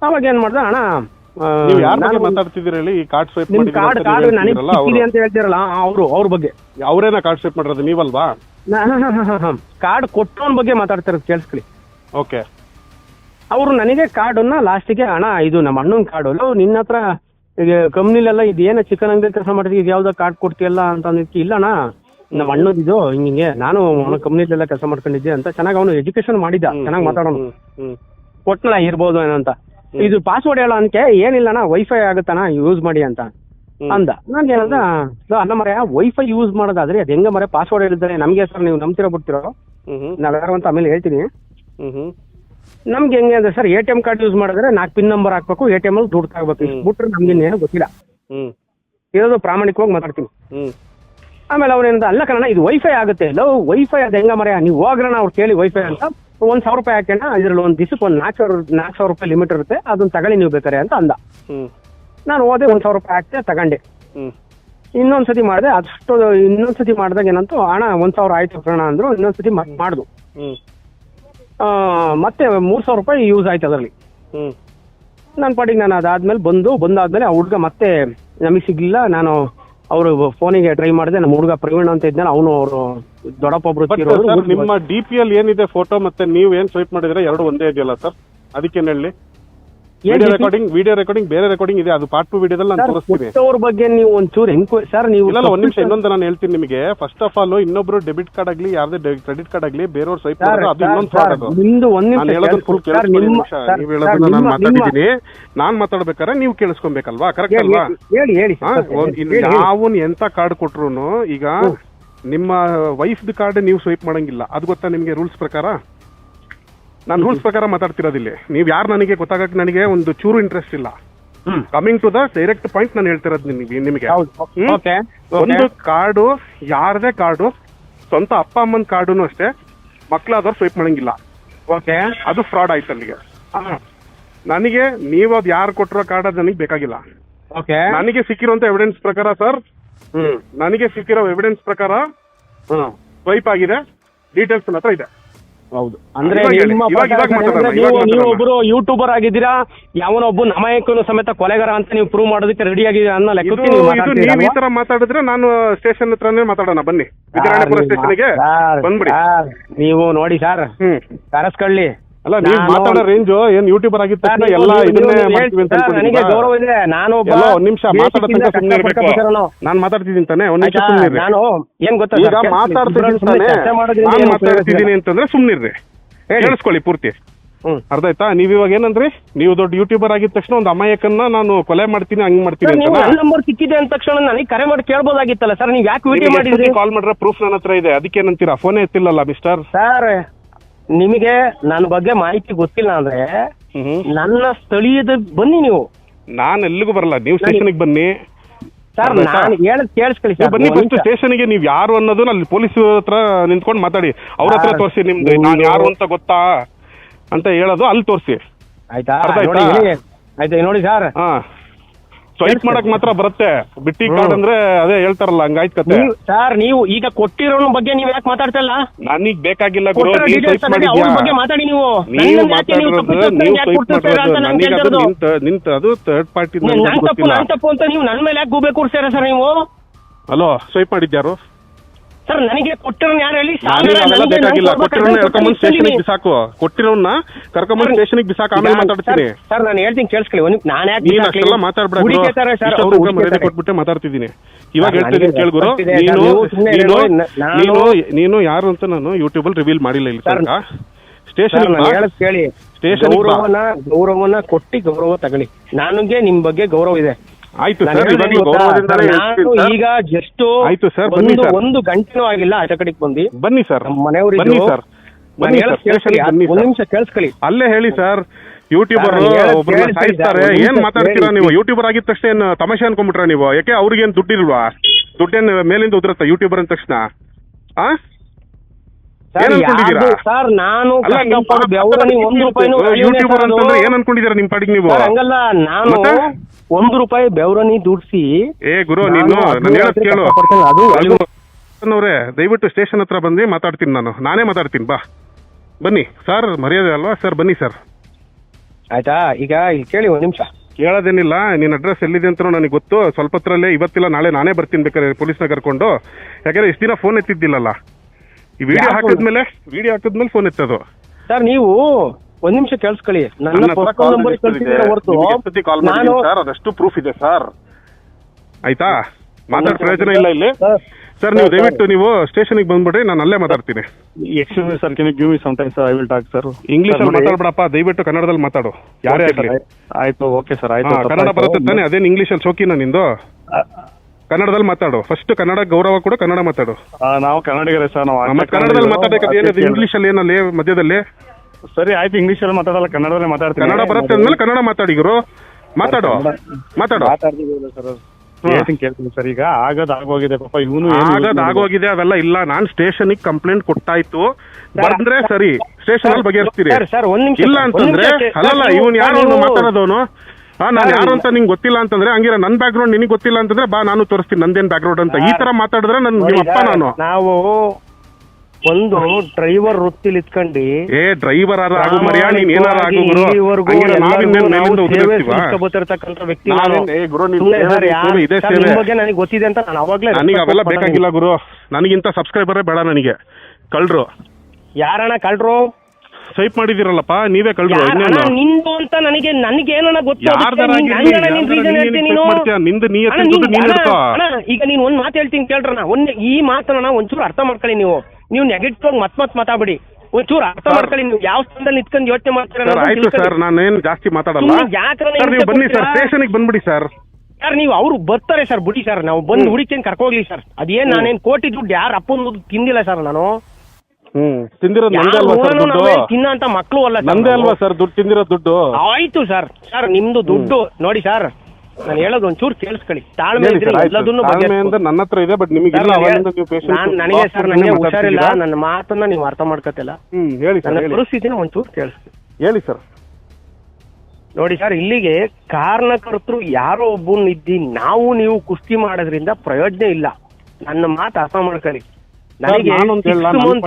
ಅವಾಗ ಏನ್ ಮಾಡ್ದ ಅಣ್ಣ ಆ, ನೀವು ಯಾರ ಬಗ್ಗೆ ನಾನು- ಮಾತಾಡ್ತಿದ್ದೀರಿ ಹೇಳಿ? ಈ ಕಾರ್ಡ್ ಸ್ವೈಪ್ ನಿಮ್ ಕಾರ್ಡ್ ಕಾರ್ಡ್ ನನಗೆ ಸಿಕ್ಕಿದೆ ಅಂತ ಹೇಳ್ತಿರಲ್ಲ ಅವರು ಅವ್ರ ಬಗ್ಗೆ. ಅವರೇನ ಕಾರ್ಡ್ ಸ್ವೈಪ್ ಮಾಡಿರೋದು ನೀವಲ್ವಾ? ಕಾರ್ಡ್ ಕೊಟ್ಟವನ್ ಬಗ್ಗೆ ಮಾತಾಡ್ತಿರೋದು ಕೇಳಿಸ್ಕೊಳ್ಳಿ. ಓಕೆ. ಅವರು ನನಗೆ ಕಾರ್ಡನ್ನ ಲಾಸ್ಟಿಗೆ ಅಣ್ಣ ಇದು ನಮ್ಮ ಅಣ್ಣನ ಕಾರ್ಡು ನಿನ್ನ ಹತ್ರ ಈಗ ಕಂಪ್ನಿಲೆಲ್ಲ ಇದೇನ ಚಿಕನ್ ಅಂಗಡಿ ಕೆಲಸ ಮಾಡ್ತೀವಿ ಇದು ಯಾವ್ದೋ ಕಾರ್ಡ್ ಕೊಡ್ತೀಯಲ್ಲ ಅಂತ ಅಂದಿದ್ಕೆ ಇಲ್ಲ ಅಣ್ಣ ನಮ್ಮ ಅಣ್ಣದ್ ಇದು ಹಿಂಗೆ ನಾನು ಅವನ ಕಂಪ್ನಿಲೆಲ್ಲ ಕೆಲಸ ಮಾಡ್ಕೊಂಡಿದ್ದೆ ಅಂತ ಚೆನ್ನಾಗಿ ಅವನು ಎಜುಕೇಶನ್ ಮಾಡಿದ್ದ ಚೆನ್ನಾಗಿ ಮಾತಾಡೋನು. ಕೊಟ್ನಲ್ಲ ಇರ್ಬೋದು ಏನೋ ಅಂತ. ಇದು ಪಾಸ್ವರ್ಡ್ ಹೇಳೋ ಅನ್ಕೆ ಏನಿಲ್ಲ ಅಣ್ಣ ವೈಫೈ ಆಗುತ್ತಾನ ಯೂಸ್ ಮಾಡಿ ಅಂತ. ಅಂದ. ನಾನು ಏನಂದ "ಲೋ, ಅಲ್ಲ ಮರೆ ವೈಫೈ ಯೂಸ್ ಮಾಡೋದಾದ್ರೆ ಅದು ಹೆಂಗ ಮರೆ ಪಾಸ್ವರ್ಡ್ ಹೇಳಿದ್ರೆ ನಮ್ಗೆ ಸರ್ ನೀವು ನಂಬ್ತಿರೋ ಬಿಡ್ತಿರೋ? ನಾವ್ಯಾರು ಅಂತ ಆಮೇಲೆ ಹೇಳ್ತೀನಿ. ನಮ್ಗೆ ಹೆಂಗೆ ಅಂದ್ರೆ sir A T M card use ಮಾಡಿದ್ರೆ ನಾಲ್ಕು ಪಿನ್ ನಂಬರ್ ಹಾಕ್ಬೇಕು ಎ ಟಿ ಎಂ ಅಲ್ಲಿ ದುಡ್ಡು ತಗೋಬೇಕು ಬಿಟ್ರೆ ನಮ್ಗೆ ಗೊತ್ತಿಲ್ಲ. ಹ್ಮ್. ಇರೋದು ಪ್ರಾಮಾಣಿಕವಾಗಿ ಮಾತಾಡ್ತೀನಿ. ಹ್ಮ್. ಆಮೇಲೆ ಏನಂತ ಅಲ್ಲ ಕಣ ಇದು ವೈಫೈ ಆಗುತ್ತೆ. ಲವ್ ವೈಫೈ ಅದು ಹೆಂಗ ಮರೆಯ? ನೀವು ಹೋಗ್ರಣ ಅವ್ರು ಕೇಳಿ ವೈಫೈ ಅಂತ. ಒಂದ್ ಸಾವಿರ ರೂಪಾಯಿ ಹಾಕೋಣ ಇದ್ರಲ್ಲಿ ಒಂದು ದಿವಸಕ್ಕೆ ಒಂದ್ ನಾಲ್ಕು ಸಾವಿರ ನಾಲ್ಕು ಸಾವಿರ ರೂಪಾಯಿ ಲಿಮಿಟ್ ಇರುತ್ತೆ. ಅದನ್ನ ತಗೊಳ್ಳಿ ನೀವು ಬೇಕಾರೆ ಅಂತ ಅಂದ. ನಾನು ಹೋದೆ ಒಂದ್ ಸಾವಿರ ರೂಪಾಯಿ ಹಾಕ್ತೆ ತಗೊಂಡೆ. ಇನ್ನೊಂದ್ಸತಿ ಮಾಡಿದೆ ಅಷ್ಟು ಇನ್ನೊಂದ್ಸತಿ ಮಾಡಿದಾಗ ಏನಂತು ಹಣ ಒಂದ್ ಸಾವಿರ ಆಯ್ತು ಕಣ ಅಂದ್ರು ಇನ್ನೊಂದ್ಸತಿ ಮಾಡುದು. ಮತ್ತೆ ಮೂರ್ ಸಾವಿರ ರೂಪಾಯಿ ಯೂಸ್ ಆಯ್ತು ಅದರಲ್ಲಿ. ನಾನು ನನ್ನ ಪಾಡಿಗೆ ನಾನು ಅದಾದ್ಮೇಲೆ ಬಂದು ಬಂದಾದ್ಮೇಲೆ ಆ ಹುಡ್ಗ ಮತ್ತೆ ನಮಗೆ ಸಿಗ್ಲಿಲ್ಲ. ನಾನು ಅವರು ಫೋನಿಗೆ ಟ್ರೈ ಮಾಡಿದೆ ನಮ್ಮ ಹುಡುಗ ಪ್ರವೀಣ್ ಅಂತ ಇದ್ದಾನೆ ಅವನು ಅವರು ದೊಡ್ಡಪ್ಪ ಒಬ್ರು ನಿಮ್ಮ ಡಿ ಪಿ ಎಲ್ ಏನಿದೆ ಫೋಟೋ ಮತ್ತೆ ನೀವು ಏನ್ ಸ್ವೈಪ್ ಮಾಡಿದ್ರೆ ಎರಡು ಒಂದೇ ಇದೆಯಲ್ಲ ಸರ್ ಅದಕ್ಕೇನು ಹೇಳಿ? ವಿಡಿಯೋ ರೆಕಾರ್ಡಿಂಗ್ ವಿಡಿಯೋ ರೆಕಾರ್ಡಿಂಗ್ ಬೇರೆ ರೆಕಾರ್ಡಿಂಗ್ ಇದೆ. ಅದು ಪಾರ್ಟ್ ಟು ವಿಡಿಯೋದಲ್ಲಿ ನಾನು ತೋರಿಸ್ತೀನಿ. ಕೊಟ್ಟವ್ರ ಬಗ್ಗೆ ನೀವು ಒಂಚೂರು ಎನ್ಕ್ವೈರಿ ಸರ್ ನೀವು ಇಲ್ಲ ಒಂದ್ ನಿಮಿಷ ಇನ್ನೊಂದು ನಾನು ಹೇಳ್ತೀನಿ ನಿಮಗೆ. ಫಸ್ಟ್ ಆಫ್ ಆಲ್ ಇನ್ನೊಬ್ರು ಡೆಬಿಟ್ ಕಾರ್ಡ್ ಆಗಲಿ ಯಾರ್ದೇ ಕ್ರೆಡಿಟ್ ಕಾರ್ಡ್ ಆಗ್ಲಿ ಬೇರೆಯವ್ರು ಸ್ವೈಪ್ ಅದು ಇನ್ನೊಂದು ಫ್ರಾಡ್ ಅದು. ನಿಮ್ದು ಒಂದ್ ನಿಮಿಷ ನಾನು ಹೇಳೋದು ಫುಲ್ ಕೇಳಿಸ್ಕೊಳ್ಳಿ ನಿಮಿಷ. ನೀವು ಹೇಳೋದನ್ನ ನಾನು ಮಾತಾಡಿದ್ದೀನಿ. ನಾನ್ ಮಾತಾಡ್ಬೇಕಾದ್ರೆ ನೀವು ಕೇಳಿಸ್ಕೊಬೇಕಲ್ವಾ? ಕರೆಕ್ಟ್ ಅಲ್ವಾ? ಹೇಳಿ ಹೇಳಿ. ಯಾವನ್ ಎಂತ ಕಾರ್ಡ್ ಕೊಟ್ರು ಈಗ ನಿಮ್ಮ ವೈಫ್ ಕಾರ್ಡ್ ನೀವು ಸ್ವೈಪ್ ಮಾಡಂಗಿಲ್ಲ. ಅದು ಗೊತ್ತಾ ನಿಮಗೆ ರೂಲ್ಸ್ ಪ್ರಕಾರ? ನಾನು ರೂಲ್ಸ್ ಪ್ರಕಾರ ಮಾತಾಡ್ತಿರೋದಿಲ್ಲಿ ನೀವು ಯಾರು ನನಗೆ ಗೊತ್ತಾಗಕ್ಕೆ ನನಗೆ ಒಂದು ಚೂರು ಇಂಟ್ರೆಸ್ಟ್ ಇಲ್ಲ. ಹ್ಮ್. Coming to the direct point ನಾನು ಹೇಳ್ತಿರೋದು ನಿಮಗೆ ನಿಮಗೆ. ಹೌದು. ಹ್ಮ್? ಓಕೆ ಒಂದು ಕಾರ್ಡು ಯಾರದೇ ಕಾರ್ಡು ಸ್ವಂತ ಅಪ್ಪ ಅಮ್ಮನ ಕಾರ್ಡುನು ಅಷ್ಟೇ ಮಕ್ಕಳಾದವ್ರು ಸ್ವೈಪ್ ಮಾಡಂಗಿಲ್ಲ. ಓಕೆ ಅದು ಫ್ರಾಡ್ ಆಯ್ತು ಅಲ್ಲಿಗೆ. ನನಗೆ ನೀವು ಅದು ಯಾರು ಕೊಟ್ಟಿರೋ ಕಾರ್ಡ್ ಅದು ನನಗೆ ಬೇಕಾಗಿಲ್ಲ. ಓಕೆ ನನಗೆ ಸಿಕ್ಕಿರುವಂತ ಎವಿಡೆನ್ಸ್ ಪ್ರಕಾರ ಸರ್ ಹ್ಮ್. ನನಗೆ ಸಿಕ್ಕಿರೋ ಎವಿಡೆನ್ಸ್ ಪ್ರಕಾರ ಹ್ಮ್. ಸ್ವೈಪ್ ಆಗಿದೆ ಡೀಟೇಲ್ಸ್ ನನ್ನ ಹತ್ರ ಇದೆ. ಹೌದು ಅಂದ್ರೆ ಇವಾಗ ಹೇಳಿ. ನಿಮ್ಮ ಇವಾಗ- ಇವಾಗ ಪ್ರಕಾರ ಮಾತಾಡೋಣ, ಅಂದ್ರೆ ಇವಾಗ ನೀವು ಮಾತಾಡೋಣ. ಒಬ್ರು ಯೂಟ್ಯೂಬರ್ ಆಗಿದ್ದೀರಾ ಯಾವನೋ ಒಬ್ಬ ನಮಾಯಕನು ಸಮೇತ ಕೊಲೆಗಾರ ಅಂತ ನೀವು ಪ್ರೂವ್ ಮಾಡೋದಕ್ಕೆ ರೆಡಿ ಆಗಿದ್ದೀರಾ ಅನ್ನೋ ಇದು ಲೆಕ್ಕಕ್ಕೆ ನೀವು ಇದು ಮಾತಾಡ್ತೀರಾ ನೀವು ಈ ಅಲ್ವಾ? ತರ ಮಾತಾಡಿದ್ರೆ ನಾನು ಸ್ಟೇಷನ್ ಹತ್ರನೇ ಮಾತಾಡೋಣ ಬನ್ನಿ ವಿದ್ಯಾರಣ್ಯಪುರ ಸ್ಟೇಷನ್ಗೆ ಸರ್, ಬಂದ್ಬಿಡಿ ಸರ್, ನೀವು ನೋಡಿ ಸರ್ ಹ್ಮ್ ಕರೆಸ್ಕೊಳ್ಳಿ ಅಲ್ಲ ನೀವು ನಾನು- ಮಾತಾಡೋ ರೇಂಜ್ ಏನ್ ಯೂಟ್ಯೂಬರ್ ಆಗಿದ ತಕ್ಷಣ ನೀವು- ಎಲ್ಲ ನೀವು- ಇದನ್ನೇ ನೀವು ಮಾಡ್ತೀವಿ ಅಂತ ಸರ್, ನನಗೆ ಗೌರವ ಇದೆ. ನಾನು ಒಬ್ಬ ಎಲ್ಲೋ ಒಂದ್ ನಿಮಿಷ ಮಾತಾಡೋ ತನಕ ಸುಮ್ಮನೆ ಇರ್ಬೇಕು. ಕಷ್ಟಪಟ್ಟ ನಾನು. ಮಾತಾಡ್ತಿದ್ದೀನಿ ತಾನೆ ಒಂದ್ ನಿಮಿಷ ಆಯ್ತಾ? ಸುಮ್ಮನೆ ನಾನು ಏನ್ ಗೊತ್ತಾ ಈಗ ಸರ್, ಮಾತಾಡ್ತಿದ್ದೀನಿ ಸುಮ್ನೆ ತಾನೆ. ಚರ್ಚೆ ಮಾಡೋದ್ರಿಂದ ನಾನು ಏನು ಉಪಯೋಗ ಮಾತಾಡ್ತಿದ್ದೀನಿ ಅಂತಂದ್ರೆ ಸುಮ್ಮನಿರ್ರಿ. ಕೇಳಿಸ್ಕೊಳ್ಳಿ ಪೂರ್ತಿ. ಹ್ಮ್. ಅರ್ಧ ಆಯ್ತಾ? ನೀವ್ ಇವಾಗ ಏನಂದ್ರಿ? ನೀವು ದೊಡ್ಡ ಯೂಟ್ಯೂಬರ್ ಆಗಿದ ತಕ್ಷಣ ಒಂದು ಅಮಾಯಕನ್ನ ನಾನು ಕೊಲೆ ಮಾಡ್ತೀನಿ ಹಂಗ್ ಮಾಡ್ತೀನಿ ಸರ್, ನೀವು ಅಂತ ನನ್ನ ನಂಬರ್ ಸಿಕ್ಕಿದೆ ಅಂದ ತಕ್ಷಣ ನನಗೆ ಕರೆ ಮಾಡಿ ಕೇಳ್ಬೋದಾಗಿತ್ತಲ್ಲ ಸರ್ ನೀವು ಯಾಕೆ ವಿಡಿಯೋ ಮಾಡಿದ್ರಿ? ಕಾಲ್ ಮಾಡ್ರೆ ಪ್ರೂಫ್ ನನ್ನ ಹತ್ರ ಇದೆ. ಅದಕ್ಕೇನಂತೀರಾ? ಫೋನೇ ಎತ್ತಿಲ್ಲಲ್ಲ ಮಿಸ್ಟರ್ ಸರ್ ನಿಮಗೆ ನನ್ನ ಬಗ್ಗೆ ಮಾಹಿತಿ ಗೊತ್ತಿಲ್ಲ ಅಂದ್ರೆ ನನ್ನ ಸ್ಥಳೀಯದ ಬನ್ನಿ ನೀವು. ನಾನು ಎಲ್ಲಿಗೂ ಬರಲ್ಲ. ನೀವು ಸ್ಟೇಷನ್ಗೆ ಬನ್ನಿ. ಸರ್? ನಾನು ಹೇಳದ್ ಕೇಳಿಸ್ಕೊಳ್ಳಿ ಸರ್ ಬನ್ನಿ ಫಸ್ಟ್. ಸ್ಟೇಷನ್ಗೆ ನೀವು ಯಾರು ಅನ್ನೋದನ್ನ ಅಲ್ಲಿ ಪೊಲೀಸ್ ಹತ್ರ ನಿಂತ್ಕೊಂಡು ಮಾತಾಡಿ. ಅವ್ರ ಹತ್ರ ತೋರಿಸಿ ನಿಮ್ದು. ನಾನು ಯಾರು ಅಂತ ಗೊತ್ತಾ? ಅಂತ ಹೇಳೋದು ಅಲ್ಲಿ ತೋರಿಸಿ. ಆಯ್ತಾ? ಆಯ್ತಾ? ನೋಡಿ ಹೇಳಿ. ಆಯ್ತಾ ನೋಡಿ ಸರ್. ಹಾ. ಸ್ವೈಪ್ ಮಾಡಕ್ ಮಾತ್ರ ಬರುತ್ತೆ. ಬಿಟ್ಟಿ ಕಾರ್ಡ್ ಅಂದ್ರೆ ಅದೇ ಹೇಳ್ತಾರಲ್ಲ ಹಂಗಾಯ್ತು ಕತೆ. ನೀವು ಸರ್ ನೀವು ಈಗ ಕೊಟ್ಟಿರೋ ಬಗ್ಗೆ ನೀವು ಯಾಕೆ ಮಾತಾಡ್ತಲ್ಲ? ನನಗ್ ಬೇಕಾಗಿಲ್ಲ ಗುರು ಕೊಟ್ಟಿರೋ ನೀವು ಸ್ವೈಪ್ ಅದೇ ಅವ್ರ ಮಾಡಿದ್ಯಾ? ಬಗ್ಗೆ ಮಾತಾಡಿ ನೀವು. ನೀವು ನನ್ನನ್ನ ಯಾಕೆ ನೀವು ಯಾಕೆ ಸ್ವೈಪ್ ಅಂತ ನಾನು ನನಗೆ ಅದು ನಿಂತ ನಿಂತ ಅದು ಥರ್ಡ್ ಪಾರ್ಟಿ ನನ್ ತಪ್ಪು ನನ್ ತಪ್ಪು ಅಂತ ನೀವು ನನ್ನ ಮೇಲೆ ಯಾಕೆ ಗೂಬೆ ಕೂರ್ಸ್ತೀರಾ ಸರ್ ನೀವು? ಹಲೋ ಸ್ವೈಪ್ ಮಾಡಿದ್ಯಾರು? ಸರ್ ನನಗೆ ಕೊಟ್ಟಿರೋ ಯಾರು ಹೇಳಿ? ಅವೆಲ್ಲ ನನಗೆ ಬೇಕಾಗಿಲ್ಲ. ನಾನು ಕೊಟ್ಟಿರೋನ್ನ ಕೊಡ್ಬೇಕು ಎಳ್ಕೊಂಬಂದ್ ಅಂತ ಸ್ಟೇಷನ್ಗೆ ಬಿಸಾಕು. ಕೊಟ್ಟಿರೋನ್ನ ಕರ್ಕೊಂಬಂದ್ ಸ್ಟೇಷನ್ ಬಿಸಾಕ ಆಮೇಲೆ ಮಾತಾಡ್ತೀನಿ. ಸರ್, ನಾನು ಹೇಳ್ತೀನಿ ಕೇಳಿಸ್ಕೊಳ್ಳಿ. ಒಂದು ನಾನು ಯಾಕೆ ನೀನ್? ಅಷ್ಟೆಲ್ಲ ಮಾತಾಡ್ಬೇಡ ಸರ್ ಅವ್ರು ಮರ್ಯಾದೆ. ಕೊಟ್ಬಿಟ್ಟೆ ಮಾತಾಡ್ತಿದ್ದೀನಿ. ಇವಾಗ ಸರ್, ಹೇಳ್ತೀನಿ ನನಗೆ ಕೇಳ್ಗುರು ನೀನು ನೀವು ಸುಮ್ನೆ ನೀನು ನಾನು- ನೀನು ನೀನು ಯಾರು ಅಂತ ನಾನು ಯೂಟ್ಯೂಬ್ ಅಲ್ಲಿ ರಿವೀಲ್ ಮಾಡಿಲ್ಲ ಇಲ್ಲಿ ಸರ್, ತನಕ. ಸರ್ ಸ್ಟೇಷನ್ ನಾನು ಹೇಳದ್ ಕೇಳಿ. ಸ್ಟೇಷನ್. ಗೌರವನ ಗೌರವನ ಕೊಟ್ಟಿ ಗೌರವ ತಗೊಳ್ಳಿ. ನನಗೆ ನಿಮ್ ಬಗ್ಗೆ ಗೌರವ ಇದೆ. ಆಯ್ತು ಸರ್ ಇವಾಗ್ಲೂ ಗೊತ್ತಾ? ಗೌರವದಿಂದಲೇ ನಾನು ಸರ್. ಈಗ ಜಸ್ಟ್ ಆಯ್ತು ಸರ್, ಬನ್ನಿ ಒಂದು ಸರ್. ಒಂದು ಗಂಟೆನೂ ಆಗಿಲ್ಲ ಆಚೆ ಕಡೆಗೆ ಬಂದು. ಬನ್ನಿ ಸರ್. ನಮ್ಮ ಮನೆಯವರು ಬನ್ನಿ ಸರ್. ಬನ್ನಿ ಸರ್ ಸ್ಟೇಷನ್ಗೆ ಬನ್ನಿ ಒಂದ್ ಸರ್. ನಿಮಿಷ ಕೇಳಿಸ್ಕೊಳ್ಳಿ. ಅಲ್ಲೇ ಹೇಳಿ ಸರ್ ಯೂಟ್ಯೂಬರ್ ಒಬ್ಬರು ನಾನು ಹೇಳೋದು ಒಬ್ಬರನ್ನ ಕೇಳಿ ಸರ್, ಸಾಯಿಸ್ತಾರೆ. ಒಂದು ಏನ್ ನಿಮಿಷ ಮಾತಾಡ್ತೀರಾ ಕೇಳಿ. ನೀವು? ಯೂಟ್ಯೂಬರ್ ಆಗಿದ ತಕ್ಷಣ ಏನ್ ತಮಾಷೆ ಅನ್ಕೊಂಡ್ಬಿಟ್ರ ನೀವು? ಯಾಕೆ ಅವ್ರಿಗೇನ್ ದುಡ್ಡಿಲ್ವಾ? ದುಡ್ಡೇನ್ ಮೇಲಿಂದ ಉದ್ರತ್ತ ಯೂಟ್ಯೂಬರ್ ಅಂದ ತಕ್ಷಣ? ಆ? ಸರ್, ಅನ್ಕೊಂಡಿದ್ದೀರಾ? ಸರ್ ನಾನು ಅಲ್ಲ ನಿಮ್ ಕಷ್ಟಪಟ್ಟು ಬೆವ್ರ ಒಂದು ರೂಪಾಯಿನೂ ಯೂಟ್ಯೂಬರ್ ಅಂತಂದ್ರೆ ಏನ್ ಅನ್ಕೊಂಡಿದ್ದೀರಾ ನಿಮ್ ಪಾಡಿಗೆ ನೀವು? ಸರ್, ಹಂಗಲ್ಲ ನಾನು ಮತ್ತೆ? ಒಂದು ರೂಪಾಯಿ ಬೆವರನಿ ದುಡ್ಸಿ ಏ ಗುರು ನಾನು ನೀನು ನಾನು ಹೇಳೋದ್ ಕೇಳು. ಕಷ್ಟಪಡ್ತೀನಿ, ಅದು. ಅವ್ರೆ ದಯವಿಟ್ಟು ಸ್ಟೇಷನ್ ಹತ್ರ ಬಂದು ಮಾತಾಡ್ತೀನಿ ನಾನು. ನಾನೇ ಮಾತಾಡ್ತೀನಿ ಬಾ. ಬನ್ನಿ. ಸರ್ ಮರ್ಯಾದೆ ಅಲ್ವಾ? ಸರ್ ಬನ್ನಿ ಸರ್. ಆಯ್ತಾ? ಈಗ ಇಲ್ಲಿ ಕೇಳಿ ಒಂದ್ ನಿಮಿಷ. ಕೇಳೋದೇನಿಲ್ಲ ನಿನ್ನ ಅಡ್ರೆಸ್ ಎಲ್ಲಿದೆ ಅಂತ ನನಗೆ ಗೊತ್ತು. ಸ್ವಲ್ಪ ಹತ್ರಲ್ಲೇ ಇವತ್ತಿಲ್ಲ ನಾಳೆ ನಾನೇ ಬರ್ತೀನಿ ಬೇಕಾದ್ರೆ ಪೊಲೀಸ್ನ ಕರ್ಕೊಂಡು. ಯಾಕಂದ್ರೆ ಇಷ್ಟು ದಿನ ಫೋನ್ ಎತ್ತಿದ್ದಿಲ್ಲಲ್ಲ. ಈ ವಿಡಿಯೋ? ಹಾಕಿದ್ಮೇಲೆ ವಿಡಿಯೋ ಹಾಕಿದ್ಮೇಲೆ ಫೋನ್ ಎತ್ತದು. ಸರ್ ನೀವು ಒಂದ್ ನಿಮಿಷ ಕೇಳಿಸ್ಕೊಳ್ಳಿ. ನನ್ನ ನನ್ನ ಪರ್ಸನಲ್ ನಂಬರ್ ಕಳ್ಸಿದ್ರೆ ಹೊರತು. ಕಾಲ್ ನಾನು ಸರ್? ಅದಷ್ಟು ಪ್ರೂಫ್ ಇದೆ ಸರ್. ಆಯ್ತಾ? ಮಾತಾಡ ಪ್ರಯೋಜನ ಇಲ್ಲ ಇಲ್ಲಿ? ಸರ್, ಸರ್ ನೀವು ದಯವಿಟ್ಟು ನೀವು ಸ್ಟೇಷನ್ಗೆ ಬಂದ್ಬಿಡ್ರಿ ನಾನು ಅಲ್ಲೇ ಮಾತಾಡ್ತೀನಿ. Excuse sir sir. You give me some time, sir? I will talk, sir. English ಅಲ್ಲಿ. ಮಾತಾಡ್ಬಿಡಪ್ಪ. ದಯವಿಟ್ಟು ಕನ್ನಡದಲ್ಲಿ ಮಾತಾಡು. ಯಾರೇ ಆಗ್ಲಿ. ಆಯ್ತು ಓಕೆ ಸರ್ ಆಯ್ತು ಹಾ, ಕನ್ನಡ ಬರುತ್ತೆ ತಾನೇ? ಅದೇನು ಇಂಗ್ಲಿಷ್ ಅಲ್ಲಿ ಶೋಕಿನ ನಿಂದು? ಕನ್ನಡದಲ್ಲಿ ಮಾತಾಡು. ಫಸ್ಟ್ ಕನ್ನಡ ಗೌರವ ಕೂಡ ಕನ್ನಡ ಮಾತಾಡು. ನಾವು ಕನ್ನಡಿಗರೇ ಸರ್ ನಾವು ಆ, ಮತ್ತೆ ಕನ್ನಡದಲ್ಲಿ ಮಾತಾಡಬೇಕಾದ್ರೆ ಏನಿದೆ ಇಂಗ್ಲಿಷ್ ಅಲ್ಲಿ ಏನಲ್ಲಿ ಮಧ್ಯದಲ್ಲಿ? ಸರಿ ಆಯ್ತು ಇಂಗ್ಲಿಷ್ ಅಲ್ಲಿ ಮಾತಾಡಲ್ಲ ಕನ್ನಡದಲ್ಲೇ ಮಾತಾಡ್ತೀನಿ. ಕನ್ನಡ ಬರುತ್ತೆ ಅಂದ್ಮೇಲೆ ಕನ್ನಡ ಮಾತಾಡಿ ಗುರು ಮಾತಾಡು. ಮಾತಾಡು. ಮಾತಾಡ್ತಿದ್ದೀವಿ ಸರ್. ಹೇಳ್ತೀನಿ ಕೇಳ್ತೀನಿ ಸರ್. ಈಗ ಆಗದ್ ಆಗೋಗಿದೆ ಪಾಪ ಇವನು ಆಗದ್ ಆಗೋಗಿದೆ ಅವೆಲ್ಲ ಇಲ್ಲ. ನಾನ್ ಸ್ಟೇಷನ್ ಕಂಪ್ಲೇಂಟ್ ಕೊಟ್ಟಾಯ್ತು. ಬಂದ್ರೆ ಸರಿ ಸ್ಟೇಷನ್ ಅಲ್ಲಿ ಬಗೆಹರಿಸ್ತೀರಿ. ಸರ್, ಸರ್, ಒಂದ್ ನಿಮಿಷ, ಇಲ್ಲ ಒಂದ್ ಅಂತಂದ್ರೆ ನಿಮಿಷ, ಅಲ್ಲಲ್ಲ ಇವನ್ ಯಾರು ನೀವು- ಮಾತಾಡೋದವನು ಹಾ ನಾನು ಯಾರು ಅಂತ ನಿಂಗೆ ಗೊತ್ತಿಲ್ಲ ಅಂತಂದ್ರೆ ಹಂಗಿರ ನನ್ ಬ್ಯಾಕ್ ಗ್ರೌಂಡ್ ನಿನಗೆ ಗೊತ್ತಿಲ್ಲ ಅಂತಂದ್ರೆ ಬಾ ನಾನು ತೋರಿಸ್ತೀನಿ ನಂದೇನ್ ಬ್ಯಾಕ್ ಗ್ರೌಂಡ್ ಅಂತ. ಈ ತರ ಮಾತಾಡಿದ್ರೆ ನನ್ ನೋಡಿ ನಿಮ್ಮಪ್ಪ ನಾನು. ನಾವು ಒಂದು ಡ್ರೈವರ್ ವೃತ್ತಿಲಿ ಇಟ್ಕೊಂಡಿ ಏ ಡ್ರೈವರ್ ಆರ ಆಗು ಮರ್ಯಾ ನೀನ್ ಏನಾರ ಆಗು ಗುರು. ಇಲ್ಲಿವರೆಗೂ ಹಂಗಿರ ನಾವ್ ಎಲ್ಲರಿಗೂ ಇನ್ನೇನ್ ನಾವು ಮೇಲಿಂದ ಸೇವೆ ಉದುರಿಸ್ತೀವಾ? ಸಲ್ಲಿಸ್ಕೊಬತ್ತಿರ್ತಕ್ಕಂಥ ವ್ಯಕ್ತಿ ನಾನು ನಾನೇನ್- ಏ ಗುರು, ನೀನ್ ಸುಮ್ನೆ ಸೇವೆ, ಸರ್, ಯಾ- ಸೇವೆ, ಇದೇ ಸರ್, ಸೇವೆ. ಬಗ್ಗೆ ನನಗೆ ಗೊತ್ತಿದೆ ಅಂತ ನಾನು ಅವಾಗ್ಲೇ ನನಗೆ ಅವೆಲ್ಲ ಬೇಕಾಗಿಲ್ಲ ಗುರು. ನನಗಿಂತ ಸಬ್ಸ್ಕ್ರೈಬರೇ ಬೇಡ ನನಗೆ. ಕಳ್ರು. ಯಾರಣ್ಣ ಕಳ್ರು? ಸ್ವೈಪ್ ಮಾಡಿದಿರಲ್ಲಪ್ಪ ನೀವೇ ಕಳ್ರು ಇನ್ನೇನು? ನಿಂದು ಅಂತ ನನಗೆ ನನಗೆ ಏನಣ್ಣ ಗೊತ್ತಿಲ್ಲ ಯಾರ್ದಾರ ಅದಕ್ಕೆ ಆಗಿರ್ಲಿ, ಯಾರ್ದಾರ ನೀನ್ ಹೇಳ್ತೀನಿ ನೀನು. ಮಾಡ್ತೀಯ, ನಿಂದು ದುಡ್ಡು ನೀನ್- ಈಗ ನೀನ್ ಒಂದ್ ಮಾತು ಹೇಳ್ತೀನಿ ಕೇಳ್ರಣ ಒಂದ್ ಈ ಮಾತನ್ನ ಒಂಚೂರು ಅರ್ಥ ಮಾಡ್ಕೊಳ್ಳಿ ನೀವು. ನೀವು ನೆಗೆಟಿವ್ ಆಗಿ ಮತ್ ಮತ್ ಮಾತಾಡ್ಬಿಡಿ. ಒಂಚೂರು ಅರ್ಥ ಸರ್. ಮಾಡ್ಕೊಳ್ಳಿ ನೀವು. ಯಾವ ಸ್ಥಾನದಲ್ಲಿ ನಿಂತ್ಕೊಂಡು ಯೋಚನೆ ಮಾಡ್ತೀರ ಸರ್ ಆಯ್ತು ಸರ್ ನಾನೇನು ಜಾಸ್ತಿ ಮಾತಾಡಲ್ಲ. ಸುಮ್ನೆ ಯಾಕ್ರ ಸರ್ ನೀವು ಬನ್ನಿ ಸರ್? ಸ್ಟೇಷನ್ಗೆ ಬಂದ್ಬಿಡಿ ಸರ್. ಸರ್ ನೀವು ಅವ್ರು ಬರ್ತಾರೆ ಸರ್ ಬಿಡಿ ಸರ್. ನಾವು ಬಂದು ಹುಡುಕೇನ್ ಕರ್ಕೋಗ್ಲಿ ಸರ್. ಅದೇನ್. ನಾನೇನ್ ಕೋಟಿ ದುಡ್ಡು ಯಾರ ಅಪ್ಪನ ತಿಂದಿಲ್ಲ ಸರ್ ನಾನು? ಹ್ಮ್. ತಿಂದಿರೋದು ನಂದೇ ಅಲ್ವಾ ಸರ್ ದುಡ್ಡು? ತಿನ್ನೋಂತ ಮಕ್ಳು ಅಲ್ಲ ಸರ್ ನಂದೇ ನಾವು. ಅಲ್ವಾ ಸರ್ ದುಡ್ಡು ತಿಂದಿರೋ ದುಡ್ಡು? ಆಯ್ತು ಸರ್. ಸರ್ ನಿಮ್ದು ದುಡ್ಡು. ನೋಡಿ ಸರ್ ನಾನು ಹೇಳೋದು ಒಂಚೂರು ಕೇಳಿಸ್ಕೊಳ್ಳಿ. ತಾಳ್ಮೆ ಹೇಳಿ ಇದ್ರೆ ಸರ್ ಆಯ್ತು ಎಲ್ಲದನ್ನು ತಾಳ್ಮೆಯಿಂದ ನನ್ನ ಹತ್ರ ಇದೆ ಬಟ್ ನಿಮಗೆ ಸರ್, ಇಲ್ಲ ನಾನು ಅವಾಗಿಂದ ನೀವು patient ನಾನ್- ನನಗೆ ಸರ್ ನನಗೆ ಹುಷಾರಿಲ್ಲ. ಮಾತಾಡ್ತಿದ್ದೀರಾ? ನನ್ನ ಮಾತನ್ನ ನೀವು ಅರ್ಥ ಮಾಡ್ಕೋತಿಲ್ಲ. ಹ್ಮ್ ಹೇಳಿ ನನ್ನ ಸರ್ ಹೇಳಿ. ಪರಿಸ್ಥಿತಿನ ಒಂಚೂರು ಕೇಳಿಸ್ತೀನಿ ಹೇಳಿ ಸರ್. ನೋಡಿ ಸರ್ ಇಲ್ಲಿಗೆ ಕಾರಣಕರ್ತರು ಯಾರೋ ಒಬ್ಬನ್ ಇದ್ದಿ ನಾವು ನೀವು ಕುಸ್ತಿ ಮಾಡೋದ್ರಿಂದ ಪ್ರಯೋಜನ ಇಲ್ಲ. ನನ್ನ ಮಾತು ಅರ್ಥ ಮಾಡ್ಕೊಳ್ಳಿ. ನನಗೆ ಮಂತ್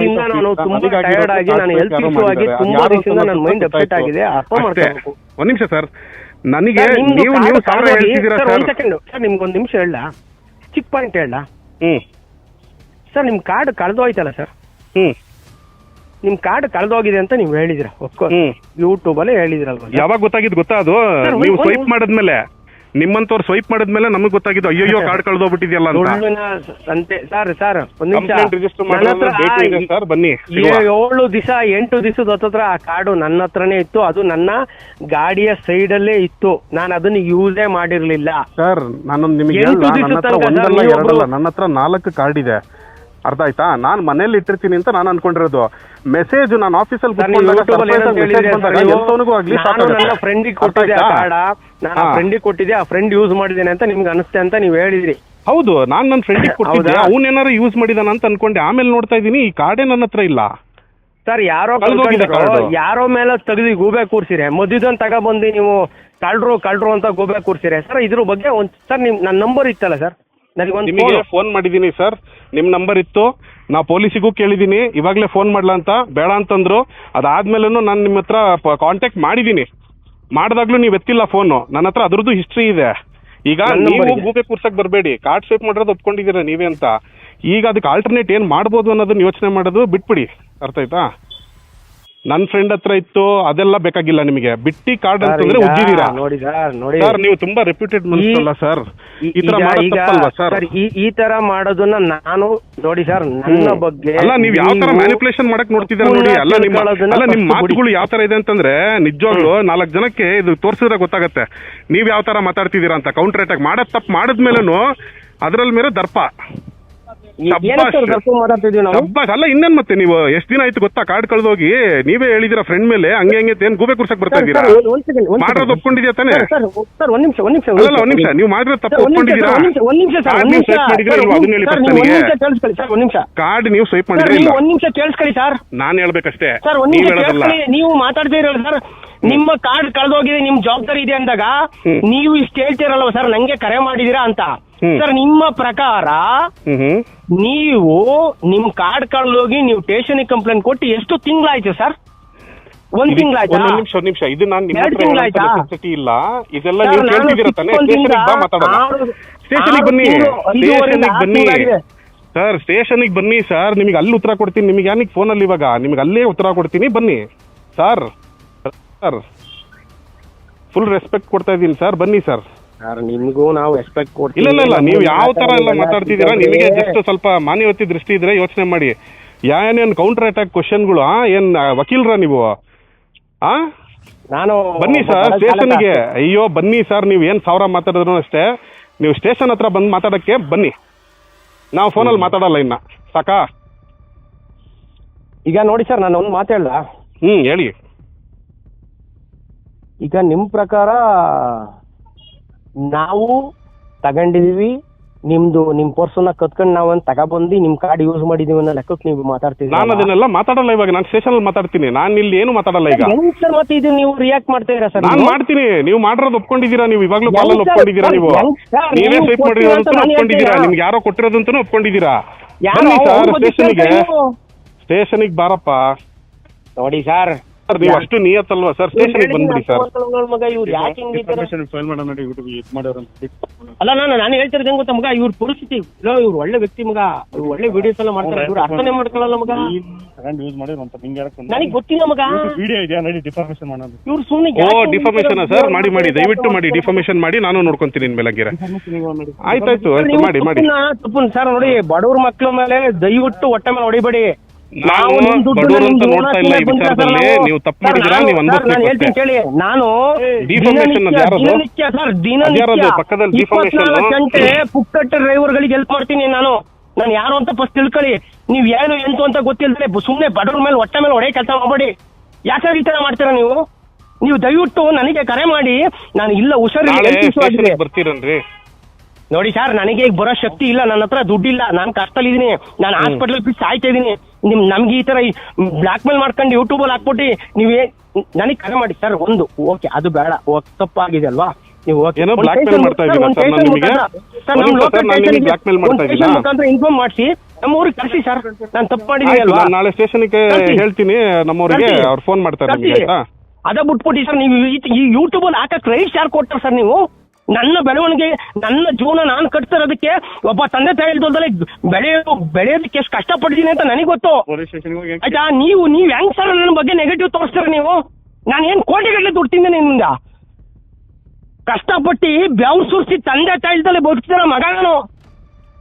ಇಂದ ನಾನು ತುಂಬಾ ಟಯರ್ಡ್ ಆಗಿ ನಾನು ಹೆಲ್ತ್ ಇಶ್ಯೂ ಆಗಿ. ತುಂಬಾ ದಿವಸದಿಂದ ನನ್ನ ಮೈಂಡ್. ಅಪ್ಸೆಟ್ ಆಗಿದೆ ಅರ್ಥ. ಮಾಡ್ಕೋಬೇಕು. ಒಂದ್ ನಿಮಿಷ ಸರ್. ನನಗೆ ನೀವು ನೀವು ಸಾವಿರ ಹೇಳ್ತಿದ್ದೀರಾ ಸರ್ ಒಂದ್ ಸೆಕೆಂಡ್ ಸರ್ ನಿಮ್ಗೊಂದು ನಿಮಿಷ ಹೇಳ ಚಿಕ್ ಪಾಯಿಂಟ್ ಹೇಳ ಹ್ಮ್. ಸರ್ ನಿಮ್ ಕಾರ್ಡ್ ಕಳೆದೋಯ್ತಲ್ಲ ಸರ್? ಹ್ಮ್. ನಿಮ್ ಕಾರ್ಡ್ ಕಳೆದೋಗಿದೆ ಅಂತ ನೀವು ಹೇಳಿದಿರ ಒಪ್ಕೋ ಯೂಟ್ಯೂಬ್ ಅಲ್ಲೇ ಹೇಳಿದಿರಲ್ವಾ ಯಾವಾಗ ಗೊತ್ತಾಗಿದ್ ಗೊತ್ತಾ ಅದು? ನೀವು ಸ್ವೈಪ್ ಒಂದ್- ಮಾಡಿದ್ಮೇಲೆ. ನಿಮ್ಮಂತವ್ರು ಸ್ವೈಪ್ ಮಾಡಿದ್ಮೇಲೆ ನಮಗೆ ಗೊತ್ತಾಗಿದ್ದು ಅಯ್ಯೋ ಕಾರ್ಡ್ ಕಳ್ದೋಗ್ಬಿಟ್ಟಿದ್ಯಲ್ಲ ಅಂತ. ಸಾರ್ ಸಂತೆ ಸರ್ ಸರ್ ಒಂದ್ ನಿಮಿಷ. ಕಂಪ್ಲೇಂಟ್ ರಿಜಿಸ್ಟರ್ ಸರ್ ಬನ್ನಿ ಸಿಗುವ. ಏಳು ದಿವಸ ಎಂಟು ದಿವಸದ ಹತ್ತತ್ರ ಆ ಕಾರ್ಡು ನನ್ನ ಹತ್ರನೇ ಇತ್ತು. ಅದು ನನ್ನ ಗಾಡಿಯ ಸೈಡ್ ಅಲ್ಲೇ ಇತ್ತು. ನಾನು ಅದನ್ನ ಯೂಸೇ ಮಾಡಿರ್ಲಿಲ್ಲ. ಸರ್ ನಾನೊಂದು ನಿಮಗೆ ಎಂಟು ಹೇಳಲ್ಲ, ದಿವ್ಸದ ನನ್ನ ಹತ್ರ ತನಕ ಒಂದಲ್ಲ ನೀವು ಎರಡಲ್ಲ ನನ್ನ ಹತ್ರ ನಾಲ್ಕು ಕಾರ್ಡ್ ಇದೆ. ಅರ್ಥ ಆಯ್ತಾ? ನಾನು ಮನೇಲಿ ಇಟ್ಟಿರ್ತೀನಿ ಅಂತ ನಾನು ಅನ್ಕೊಂಡಿರೋದು. ಮೆಸೇಜ್ ನಾನು ಆಫೀಸಲ್ಲಿ ಫ್ರೆಂಡಿಗೆ ಕೊಟ್ಟಿದ್ದೆ ಆ ಕಾರ್ಡ ನಾನು ಫ್ರೆಂಡಿಗೆ ಕೊಟ್ಟಿದ್ದೆ ಆ ಫ್ರೆಂಡ್ ಯೂಸ್ ಮಾಡಿದ್ದೇನೆ ಅಂತ ನಿಮ್ಗೆ ಅನಿಸ್ತೆ ಅಂತ ನೀವು ಹೇಳಿದ್ರಿ. ಹೌದು ನಾನು ನನ್ನ ಫ್ರೆಂಡಿಗೆ ಕೊಟ್ಟಿದ್ದೆ? ಅವನೇನಾರು ಯೂಸ್ ಮಾಡಿದಾನ ಅಂತ ಅನ್ಕೊಂಡೆ. ಆಮೇಲೆ ನೋಡ್ತಾ ಇದೀನಿ ಈ ಕಾರ್ಡೇ ನನ್ನ ಹತ್ರ ಇಲ್ಲ. ಸರ್ ಯಾರೋ ಯಾರೋ ಮೇಲೆ ತೆಗೆದು ಗೂಬೆ ಕೂರ್ಸಿರೆ. ಮದ್ದಿದನ್ ತಗೊಬಂದು ನೀವು ಕಳ್ರು ಕಳ್ರು ಅಂತ ಗೂಬೆ ಕೂರ್ಸಿರೆ. ಸರ್ ಇದ್ರ ಬಗ್ಗೆ ಒಂದು ಸರ್ ನಿಮ್ ನನ್ನ ನಂಬರ್ ಇತ್ತಲ್ಲ ಸರ್? ನನಗೊಂದು ನಿಮಗೆ ಫೋನ್ ಮಾಡಿದ್ದೀನಿ ಸರ್ ನಿಮ್ಮ ನಂಬರ್ ಇತ್ತು. ನಾ ಪೊಲೀಸಿಗೂ ಕೇಳಿದ್ದೀನಿ. ಇವಾಗಲೇ ಫೋನ್ ಮಾಡ್ಲಾ ಅಂತ. ಬೇಡ ಅಂತಂದ್ರು. ಅದಾದ್ಮೇಲೂ ನಾನು ನಿಮ್ಮ ಹತ್ರ ಕಾಂಟ್ಯಾಕ್ಟ್ ಮಾಡಿದ್ದೀನಿ. ಮಾಡಿದಾಗ್ಲೂ ನೀವು ಎತ್ತಿಲ್ಲ ಫೋನು ನನ್ನ ಹತ್ರ ಅದ್ರದ್ದು ಹಿಸ್ಟ್ರಿ ಇದೆ. ಈಗ ನನ್ನ ನೀವು number ಇದೆ. ಗೂಬೆ ಕೂರ್ಸಕ್ ಬರಬೇಡಿ. ಕಾರ್ಡ್ ಸ್ವೈಪ್ ಮಾಡಿರೋದು ಒಪ್ಕೊಂಡಿದ್ದೀರಾ ನೀವೇ ಅಂತ. ಈಗ ಅದಕ್ಕೆ ಆಲ್ಟರ್ನೇಟ್ ಏನು ಮಾಡ್ಬೋದು ಅನ್ನೋದನ್ನ ಯೋಚನೆ ಮಾಡೋದು ಬಿಟ್ಬಿಡಿ. ಅರ್ಥ ಆಯ್ತಾ? ನನ್ನ ಫ್ರೆಂಡ್ ಹತ್ರ ಇತ್ತು ಅದೆಲ್ಲ ಬೇಕಾಗಿಲ್ಲ ನಿಮಗೆ. ಬಿಟ್ಟಿ ಕಾರ್ಡ್ ಅಂತಂದ್ರೆ ಉಜ್ಜಿದೀರಾ? ನೋಡಿ ಸರ್ ನೋಡಿ. ಸರ್ ನೀವು ತುಂಬಾ ರೆಪ್ಯೂಟೆಡ್ ಮನುಷ್ಯಲ್ಲ ಸರ್. ಈ- ತರ ಈಗ- ಮಾಡೋದು ಈಗ ತಪ್ಪಲ್ವಾ ಸರ್? ಸರ್ ಈ ಈ ತರ ಮಾಡೋದನ್ನ ನಾನು ನೋಡಿ ಸರ್ ನನ್ನ ಬಗ್ಗೆ ಅಲ್ಲ ನೀವ್ ಯಾವ ತರ ನೀವು ಮ್ಯಾನಿಪುಲೇಷನ್ ಮಾಡಕ್ ನೋಡ್ತಿದ್ದೀರಾ ನೋಡಿ. ಅಲ್ಲ ನಿಮ್ಮ ತಿಳ್ಕೊಳ್ಳೋದನ್ನ ಅಲ್ಲ ನಿಮ್ಮ ಮಾತುಗಳು ಯಾವ ತರ ಇದೆ ಅಂತಂದ್ರೆ ನಿಜವಾಗ್ಲು ನಾಲ್ಕು ಜನಕ್ಕೆ ಇದು ತೋರ್ಸಿದ್ರೆ ಗೊತ್ತಾಗತ್ತೆ. ನೀವ್ ಯಾವ ತರ ಮಾತಾಡ್ತಿದ್ದೀರಾ ಅಂತ. ಕೌಂಟರ್ ಅಟ್ಯಾಕ್ ಮಾಡದ್ ತಪ್ಪು. ಮಾಡಿದ್ಮೇಲೂ ಅದ್ರಲ್ಲಿ ಮೇಲೆ ದರ್ಪ. ಅಲ್ಲ ಇನ್ನೇನ್ ಮತ್ತೆ ನೀವು? ಎಷ್ಟ್ ದಿನ ಆಯ್ತು ಗೊತ್ತಾ? ಕಾರ್ಡ್ ಕಳ್ದೋಗಿ ನೀವೇ ಹೇಳಿದಿರ ಫ್ರೆಂಡ್ ಮೇಲೆ ಹಂಗೆ ಹಂಗೆ ಏನ್ ಗೂಬೆ ಕುರ್ಸಕ್ ಬರ್ತಾ ಇದ್ದೀರಾ? ಮಾಡೋದು ಒಪ್ಕೊಂಡಿದ್ಯಾ ತಾನೇ? ಸರ್, ಒಂದ್ ನಿಮಿಷ ಒಂದ್ ನಿಮಿಷ ಅಲ್ಲ ಒಂದ್ ನಿಮಿಷ ನೀವು ಮಾಡಿರೋ ತಪ್ಪು ಸರ್, ಒಂದ್ ನಿಮಿಷ, ಒಪ್ಕೊಂಡಿದ್ದೀರಾ? ಒಂದ್ ನಿಮಿಷ, ಸರ್, ಕಾರ್ಡ್ ಒಂದ್ ನೀವು ನಿಮಿಷ. ಒಂದ್ ನಿಮಿಷ ಕೇಳಿಸ್ಕೊಳ್ಳಿ ಸರ್ ಒಂದ್ ಕಾರ್ಡ್ ನೀವು ಸ್ವೈಪ್ ಮಾಡಿದ್ರೆ ಇಲ್ಲ ಒಂದ್ ನಿಮಿಷ ಕೇಳಿಸ್ಕೊಳ್ಳಿ ಸರ್. ನಾನ್ ಹೇಳ್ಬೇಕಷ್ಟೇ. ಸರ್ ಒಂದ್ ನಿಮಿಷ ಕೇಳಿಸ್ಕೊಳ್ಳಿ ನೀವು ಮಾತಾಡ್ತಾ ಇರಲ್ಲ ಸರ್. ನಿಮ್ಮ ಕಾರ್ಡ್ ಕಳೆದೋಗಿದೆ ನಿಮ್ ಜವಾಬ್ದಾರಿ ಇದೆ ಅಂದಾಗ ನೀವು ಇಷ್ಟು ಹೇಳ್ತೀರಲ್ವ ಸರ್ ನಂಗೆ ಕರೆ ಮಾಡಿದೀರಾ ಅಂತ? ಸರ್ ನಿಮ್ಮ ಪ್ರಕಾರ ನೀವು ನಿಮ್ ಕಾರ್ಡ್ ಕಳೆದೋಗಿ ನೀವು ಟೇಷನ್ ಕಂಪ್ಲೇಂಟ್ ಕೊಟ್ಟು ಎಷ್ಟು ತಿಂಗಳಾಯ್ತು ಸರ್? ಒಂದ್ ತಿಂಗಳಾಯ್ತು? ಒಂದ್ ನಿಮಿಷ ಒಂದ್ ನಿಮಿಷ. ಇದು ನಾನು ನಿಮ್ಮ ಹತ್ರ ತಿಂಗ್ಳಾಯ್ತಾ? ನೆಸೆಸಿಟಿ ಇಲ್ಲ. ಇದೆಲ್ಲ ಸರ್, ನೀವು ನಾನು ಕೇಳ್ತಿದ್ದೀರಾ ತಾನೇ? ಚಿಕ್ಕವನಿಂದ ಸ್ಟೇಷನ್ಗೆ ಬಾ ಮಾತಾಡೋಣ. ಆರು- ಸ್ಟೇಷನ್ಗೆ ಆರು ಬನ್ನಿ. ತಿಂಗಳು, ಐದೂವರೆಯಿಂದ ಸ್ಟೇಷನ್ಗೆ ಆರು ಬನ್ನಿ. ತಿಂಗಳಾಗಿದೆ. ಸರ್ ಸ್ಟೇಷನ್ಗೆ ಬನ್ನಿ ಸರ್. ನಿಮಗೆ ಅಲ್ಲಿ ಉತ್ತರ ಕೊಡ್ತೀನಿ. ನಿಮಗೆ ಯಾನಿಗೆ ಫೋನಲ್ಲಿ ಇವಾಗ? ನಿಮಗೆ ಅಲ್ಲೇ ಉತ್ತರ ಕೊಡ್ತೀನಿ. ಬನ್ನಿ. ಸರ್. ಸರ್. ಫುಲ್ ರೆಸ್ಪೆಕ್ಟ್ ಕೊಡ್ತಾ ಇದ್ದೀನಿ ಸರ್. ಬನ್ನಿ ಸರ್. ಸರ್ ನಿಮ್ಗೂ ನಾವು ಎಕ್ಸ್ಪೆಕ್ಟ್ ಇಲ್ಲ ಇಲ್ಲ ಇಲ್ಲ. ನೀವು ಯಾವ ತರ ಎಲ್ಲ ಮಾತಾಡ್ತಿದ್ದೀರಾ? ನಿಮಗೆ ಜಸ್ಟ್ ಸ್ವಲ್ಪ ಮಾನ್ಯವತಿ ದೃಷ್ಟಿ ಇದ್ರೆ ಯೋಚನೆ ಮಾಡಿ. ಏನೇನು ಕೌಂಟರ್ ಅಟ್ಯಾಕ್ ಕ್ವಶನ್ಗಳು ಆ ಏನ್ ವಕೀಲರ ನೀವು? ಆ? ನಾನು ಬನ್ನಿ ಸರ್. ಸ್ಟೇಷನ್ಗೆ ಅಯ್ಯೋ ಬನ್ನಿ ಸರ್ ನೀವು ಏನು ಸಾವಿರ ಮಾತಾಡಿದ್ರು ಅಷ್ಟೇ. ನೀವು ಸ್ಟೇಷನ್ ಹತ್ರ ಬಂದು ಮಾತಾಡಕ್ಕೆ ಬನ್ನಿ. ನಾವು ಫೋನಲ್ಲಿ ಮಾತಾಡಲ್ಲ ಇನ್ನ. ಸಾಕಾ? ಈಗ ನೋಡಿ ಸರ್ ನಾನು ಒಂದು ಮಾತಾಡಲ್ಲ ಹ್ಮ್ ಹೇಳಿ. ಈಗ ನಿಮ್ಮ ಪ್ರಕಾರ ನಾವು ತಗೊಂಡಿದೀವಿ ನಿಮ್ದು ನಿಮ್ ಪರ್ಸನ್ನ ಕತ್ಕೊಂಡು ನಾವು ಅಂತ ತಗೊಬಂದು ನಿಮ್ ಕಾರ್ಡ್ ಯೂಸ್ ಮಾಡಿದೀವಿ ಅನ್ನೋ ಲೆಕ್ಕಕ್ಕೆ ನೀವು ನಾನು ಮಾತಾಡ್ತಿದ್ದೀರಾ ಅದನ್ನೆಲ್ಲ ಮಾತಾಡಲ್ಲ ಇವಾಗ ನಾನು ಸ್ಟೇಷನ್ ಮಾತಾಡ್ತೀನಿ. ನಾನು ಇಲ್ಲಿ ಏನು ಮಾತಾಡಲ್ಲ ಈಗ. ಸರ್ ಮತ್ತೆ ಇದು ನೀವು ರಿಯಾಕ್ಟ್ ಮಾಡ್ತಾ ಸರ್? ನಾನು ಮಾಡ್ತೀನಿ. ನೀವು ಮಾಡಿರೋದು ಒಪ್ಕೊಂಡಿದ್ದೀರಾ ನೀವು? ಇವಾಗಲೂ ಕಾಲಲ್ಲಿ? ಒಪ್ಕೊಂಡಿದ್ದೀರಾ ನೀವು? ನೀವೇ ಸ್ವೈಪ್ ಮಾಡಿರೋದಂತೂ ಒಪ್ಕೊಂಡಿದ್ದೀರಾ? ನಿಮ್ಗೆ ಯಾರೋ ಕೊಟ್ಟಿರೋದಂತೂ ಒಪ್ಕೊಂಡಿದ್ದೀರಾ? ಬನ್ನಿ ಸರ್ ಸ್ಟೇಷನ್ಗೆ? ಸ್ಟೇಷನ್ಗೆ ಬಾರಪ್ಪ. ನೋಡಿ ಸರ್ ಸರ್ ನೀವು ಅಷ್ಟು ನಿಯತ್ತಲ್ವಾ ಸರ್? ಸ್ಟೇಷನ್ಗೆ ಬಂದ್ಬಿಡಿ ಸರ್. ಮಗ ಇವ್ರು ಯಾಕೆ ಫೈಲ್ ಮಾಡೋಣ ನೋಡಿ ಯೂಟ್ಯೂಬ್ ಇದು ಮಾಡೋರು ಅಲ್ಲ ನಾನು ನಾನು ಹೇಳ್ತಿರೋದು ಹೆಂಗ್ ಗೊತ್ತಾ ಮಗ? ಇವ್ರ ಪರಿಸ್ಥಿತಿ ಇಲ್ಲ ಇವ್ರು ಒಳ್ಳೆ ವ್ಯಕ್ತಿ ಮಗ. ಇವ್ರು ಒಳ್ಳೆ ವಿಡಿಯೋಸ್ ಎಲ್ಲ ಮಾಡ್ತಾರೆ. ಇವ್ರು ಅರ್ಥನೇ ಮಾಡ್ಕೊಳ್ಳಲ್ಲ ಮಗ. ತಗೊಂಡು ಯೂಸ್ ಮಾಡಿದ್ರು ಅಂತ ನಿಂಗೆ ನನಗೆ ಗೊತ್ತಿಲ್ಲ ಮಗ. ವಿಡಿಯೋ ಇದೆಯಾ? ನೋಡಿ ಡಿಫಾರ್ಮೇಶನ್ ಮಾಡೋದು. ಇವ್ರು ಸುಮ್ಮನೆ ಓ ಡಿಫಾಮೇಶನ್ ಸರ್? ಮಾಡಿ ಮಾಡಿ ದಯವಿಟ್ಟು ಮಾಡಿ ಡಿಫಾಮೇಶನ್ ಮಾಡಿ ನಾನು ನೋಡ್ಕೊಂತೀನಿ ಇನ್ಮೇಲೆ ಹಂಗಿರ ಆಯ್ತಾಯ್ತು ಆಯ್ತು ಮಾಡಿ ಮಾಡಿ. ಸರ್ ನೋಡಿ ಬಡವ್ರ ಮಕ್ಳ ಮೇಲೆ ದಯವಿಟ್ಟು ಹೊಟ್ಟೆ ಮೇಲೆ ಹೊಡಿಬೇಡಿ. ನಾವು ನಿಮ್ ದುಡ್ಡು ಬಡವ್ರು ಅಂತ ನೋಡ್ತಾ ಇಲ್ಲ ಈ ವಿಚಾರದಲ್ಲಿ. ನೀವು ತಪ್ಪು ಮಾಡಿದ್ದೀರಾ, ನೀವು ನಾನು ಅನುಭವಿಸ್ಬೇಕು ಹೇಳ್ತೀನಿ ಅಷ್ಟೇ. ಕೇಳಿ ನಾನು Defamation ಅದು ದಿನನಿತ್ಯ- ಯಾರದು? ದಿನನಿತ್ಯ ಸರ್ ಅದ್ಯಾರದು? ದಿನನಿತ್ಯ ಪಕ್ಕದಲ್ಲಿ defamation? ಇಪ್ಪತ್ನಾಲ್ಕು ಗಂಟೆ ಪುಕ್ಕಟ್ಟ ಡ್ರೈವರ್ಗಳಿಗೆ ಹೆಲ್ಪ್ ಮಾಡ್ತೀನಿ ನಾನು ನಾನು ಯಾರು ಅಂತ ಫಸ್ಟ್ ತಿಳ್ಕೊಳ್ಳಿ ನೀವ್ ಏನು ಎಂತು ಅಂತ ಗೊತ್ತಿಲ್ಲದೆ ಸುಮ್ಮನೆ ಬಡವ್ರ ಮೇಲೆ ಹೊಟ್ಟೆ ಮೇಲೆ ಹೊಡೆ ಕೆಲಸ ಮಾಡಬೇಡಿ ಯಾಕೆ ಈ ತರ ಮಾಡ್ತೀರಾ ನೀವು ನೀವು ದಯವಿಟ್ಟು ನನಗೆ ಕರೆ ಮಾಡಿ ನಾನು ಇಲ್ಲ ಹುಷಾರಿಲ್ಲ ನಾಳೆ ಆಗಿದೆ. ಸ್ಟೇಷನ್ಗೆ ಬರ್ತೀರನ್ರಿ ನೋಡಿ ಸರ್ ನನಗೆ ಈಗ ಬರೋ ಶಕ್ತಿ ಇಲ್ಲ ನನ್ನ ಹತ್ರ ದುಡ್ಡಿಲ್ಲ ನಾನು ಕಷ್ಟದಲ್ಲಿದ್ದೀನಿ ನಾನು ಹಾಸ್ಪಿಟಲ್ ಬಿಟ್ಟು ಸಾಯ್ತಾ ಇದೀನಿ. ನಿಮ್ ನಮ್ಗೆ ಈ ತರ ಬ್ಲಾಕ್ ಮೇಲ್ ಮಾಡ್ಕೊಂಡು ಯೂಟ್ಯೂಬಲ್ಲಿ ಹಾಕ್ಬಿಟ್ಟು ನೀವೇ ನನಗೆ ಕರೆ ಮಾಡಿ ಸರ್ ಒಂದು ಓಕೆ ಅದು ಬೇಡ ಓಕೆ ತಪ್ಪಾಗಿದೆ ಅಲ್ವಾ? ನೀವು ಇದ್ದೀನಾ? ಇನ್ಫಾರ್ಮ್ ಮಾಡಿಸಿ ನಮ್ಮ ಕರೆಸಿ ಕಳಿಸಿ ಸರ್ ನಾನು ತಪ್ಪು ಮಾಡಿದ್ದೀನಿ ಅಲ್ವಾ? ನಾಳೆ ಸ್ಟೇಷನ್ಗೆ. ಹೇಳ್ತೀನಿ ನಮ್ಮವರಿಗೆ. ಅವ್ರು ಫೋನ್ ಮಾಡ್ತಾರೆ ಅದ ಬಿಟ್ಬಿಟ್ಟು ಸರ್ ನೀವು ಈ- ಯೂಟ್ಯೂಬ್ ಅಲ್ಲಿ ಹಾಕಕ್ ರೈಟ್ಸ್ ಯಾರು ಕೊಟ್ಟರು ಸರ್ ನೀವು. ನನ್ನ ಬೆಳವಣಿಗೆ ನನ್ನ ಜೀವನ ನಾನು ಕಟ್ತಿರೋದಕ್ಕೆ ಒಬ್ಬ ತಂದೆ ತಾಯಿ ಇಲ್ದಲ್ದಲೆ ಬೆಳೆಯೋ ಬೆಳೆಯೋದಕ್ಕೆ ಎಷ್ಟು ಕಷ್ಟಪಡ್ತೀನಿ ಅಂತ ನನಗೆ ಗೊತ್ತು. ಪೊಲೀಸ್ ಸ್ಟೇಷನ್ಗೆ ಹೋಗಿ ಆಯ್ತಾ? ನೀವು ನೀವು ಹೆಂಗ್ ಸರ್ ನನ್ನ ಬಗ್ಗೆ ನೆಗೆಟಿವ್ ತೋರಿಸ್ತೀರ ನೀವು? ನಾನು ಏನು ಕೋಟಿಗಟ್ಟಲೆ ದುಡ್ತೀನಿ ನಿಮ್ಮಿಂದ ಕಷ್ಟಪಟ್ಟು ಬೆವ್ ಸುರಿಸಿ ತಂದೆ ತಾಯಿ ಇಲ್ದಲೆ ಬದುಕ್ತಿರೋ ಮಗ ನಾನು?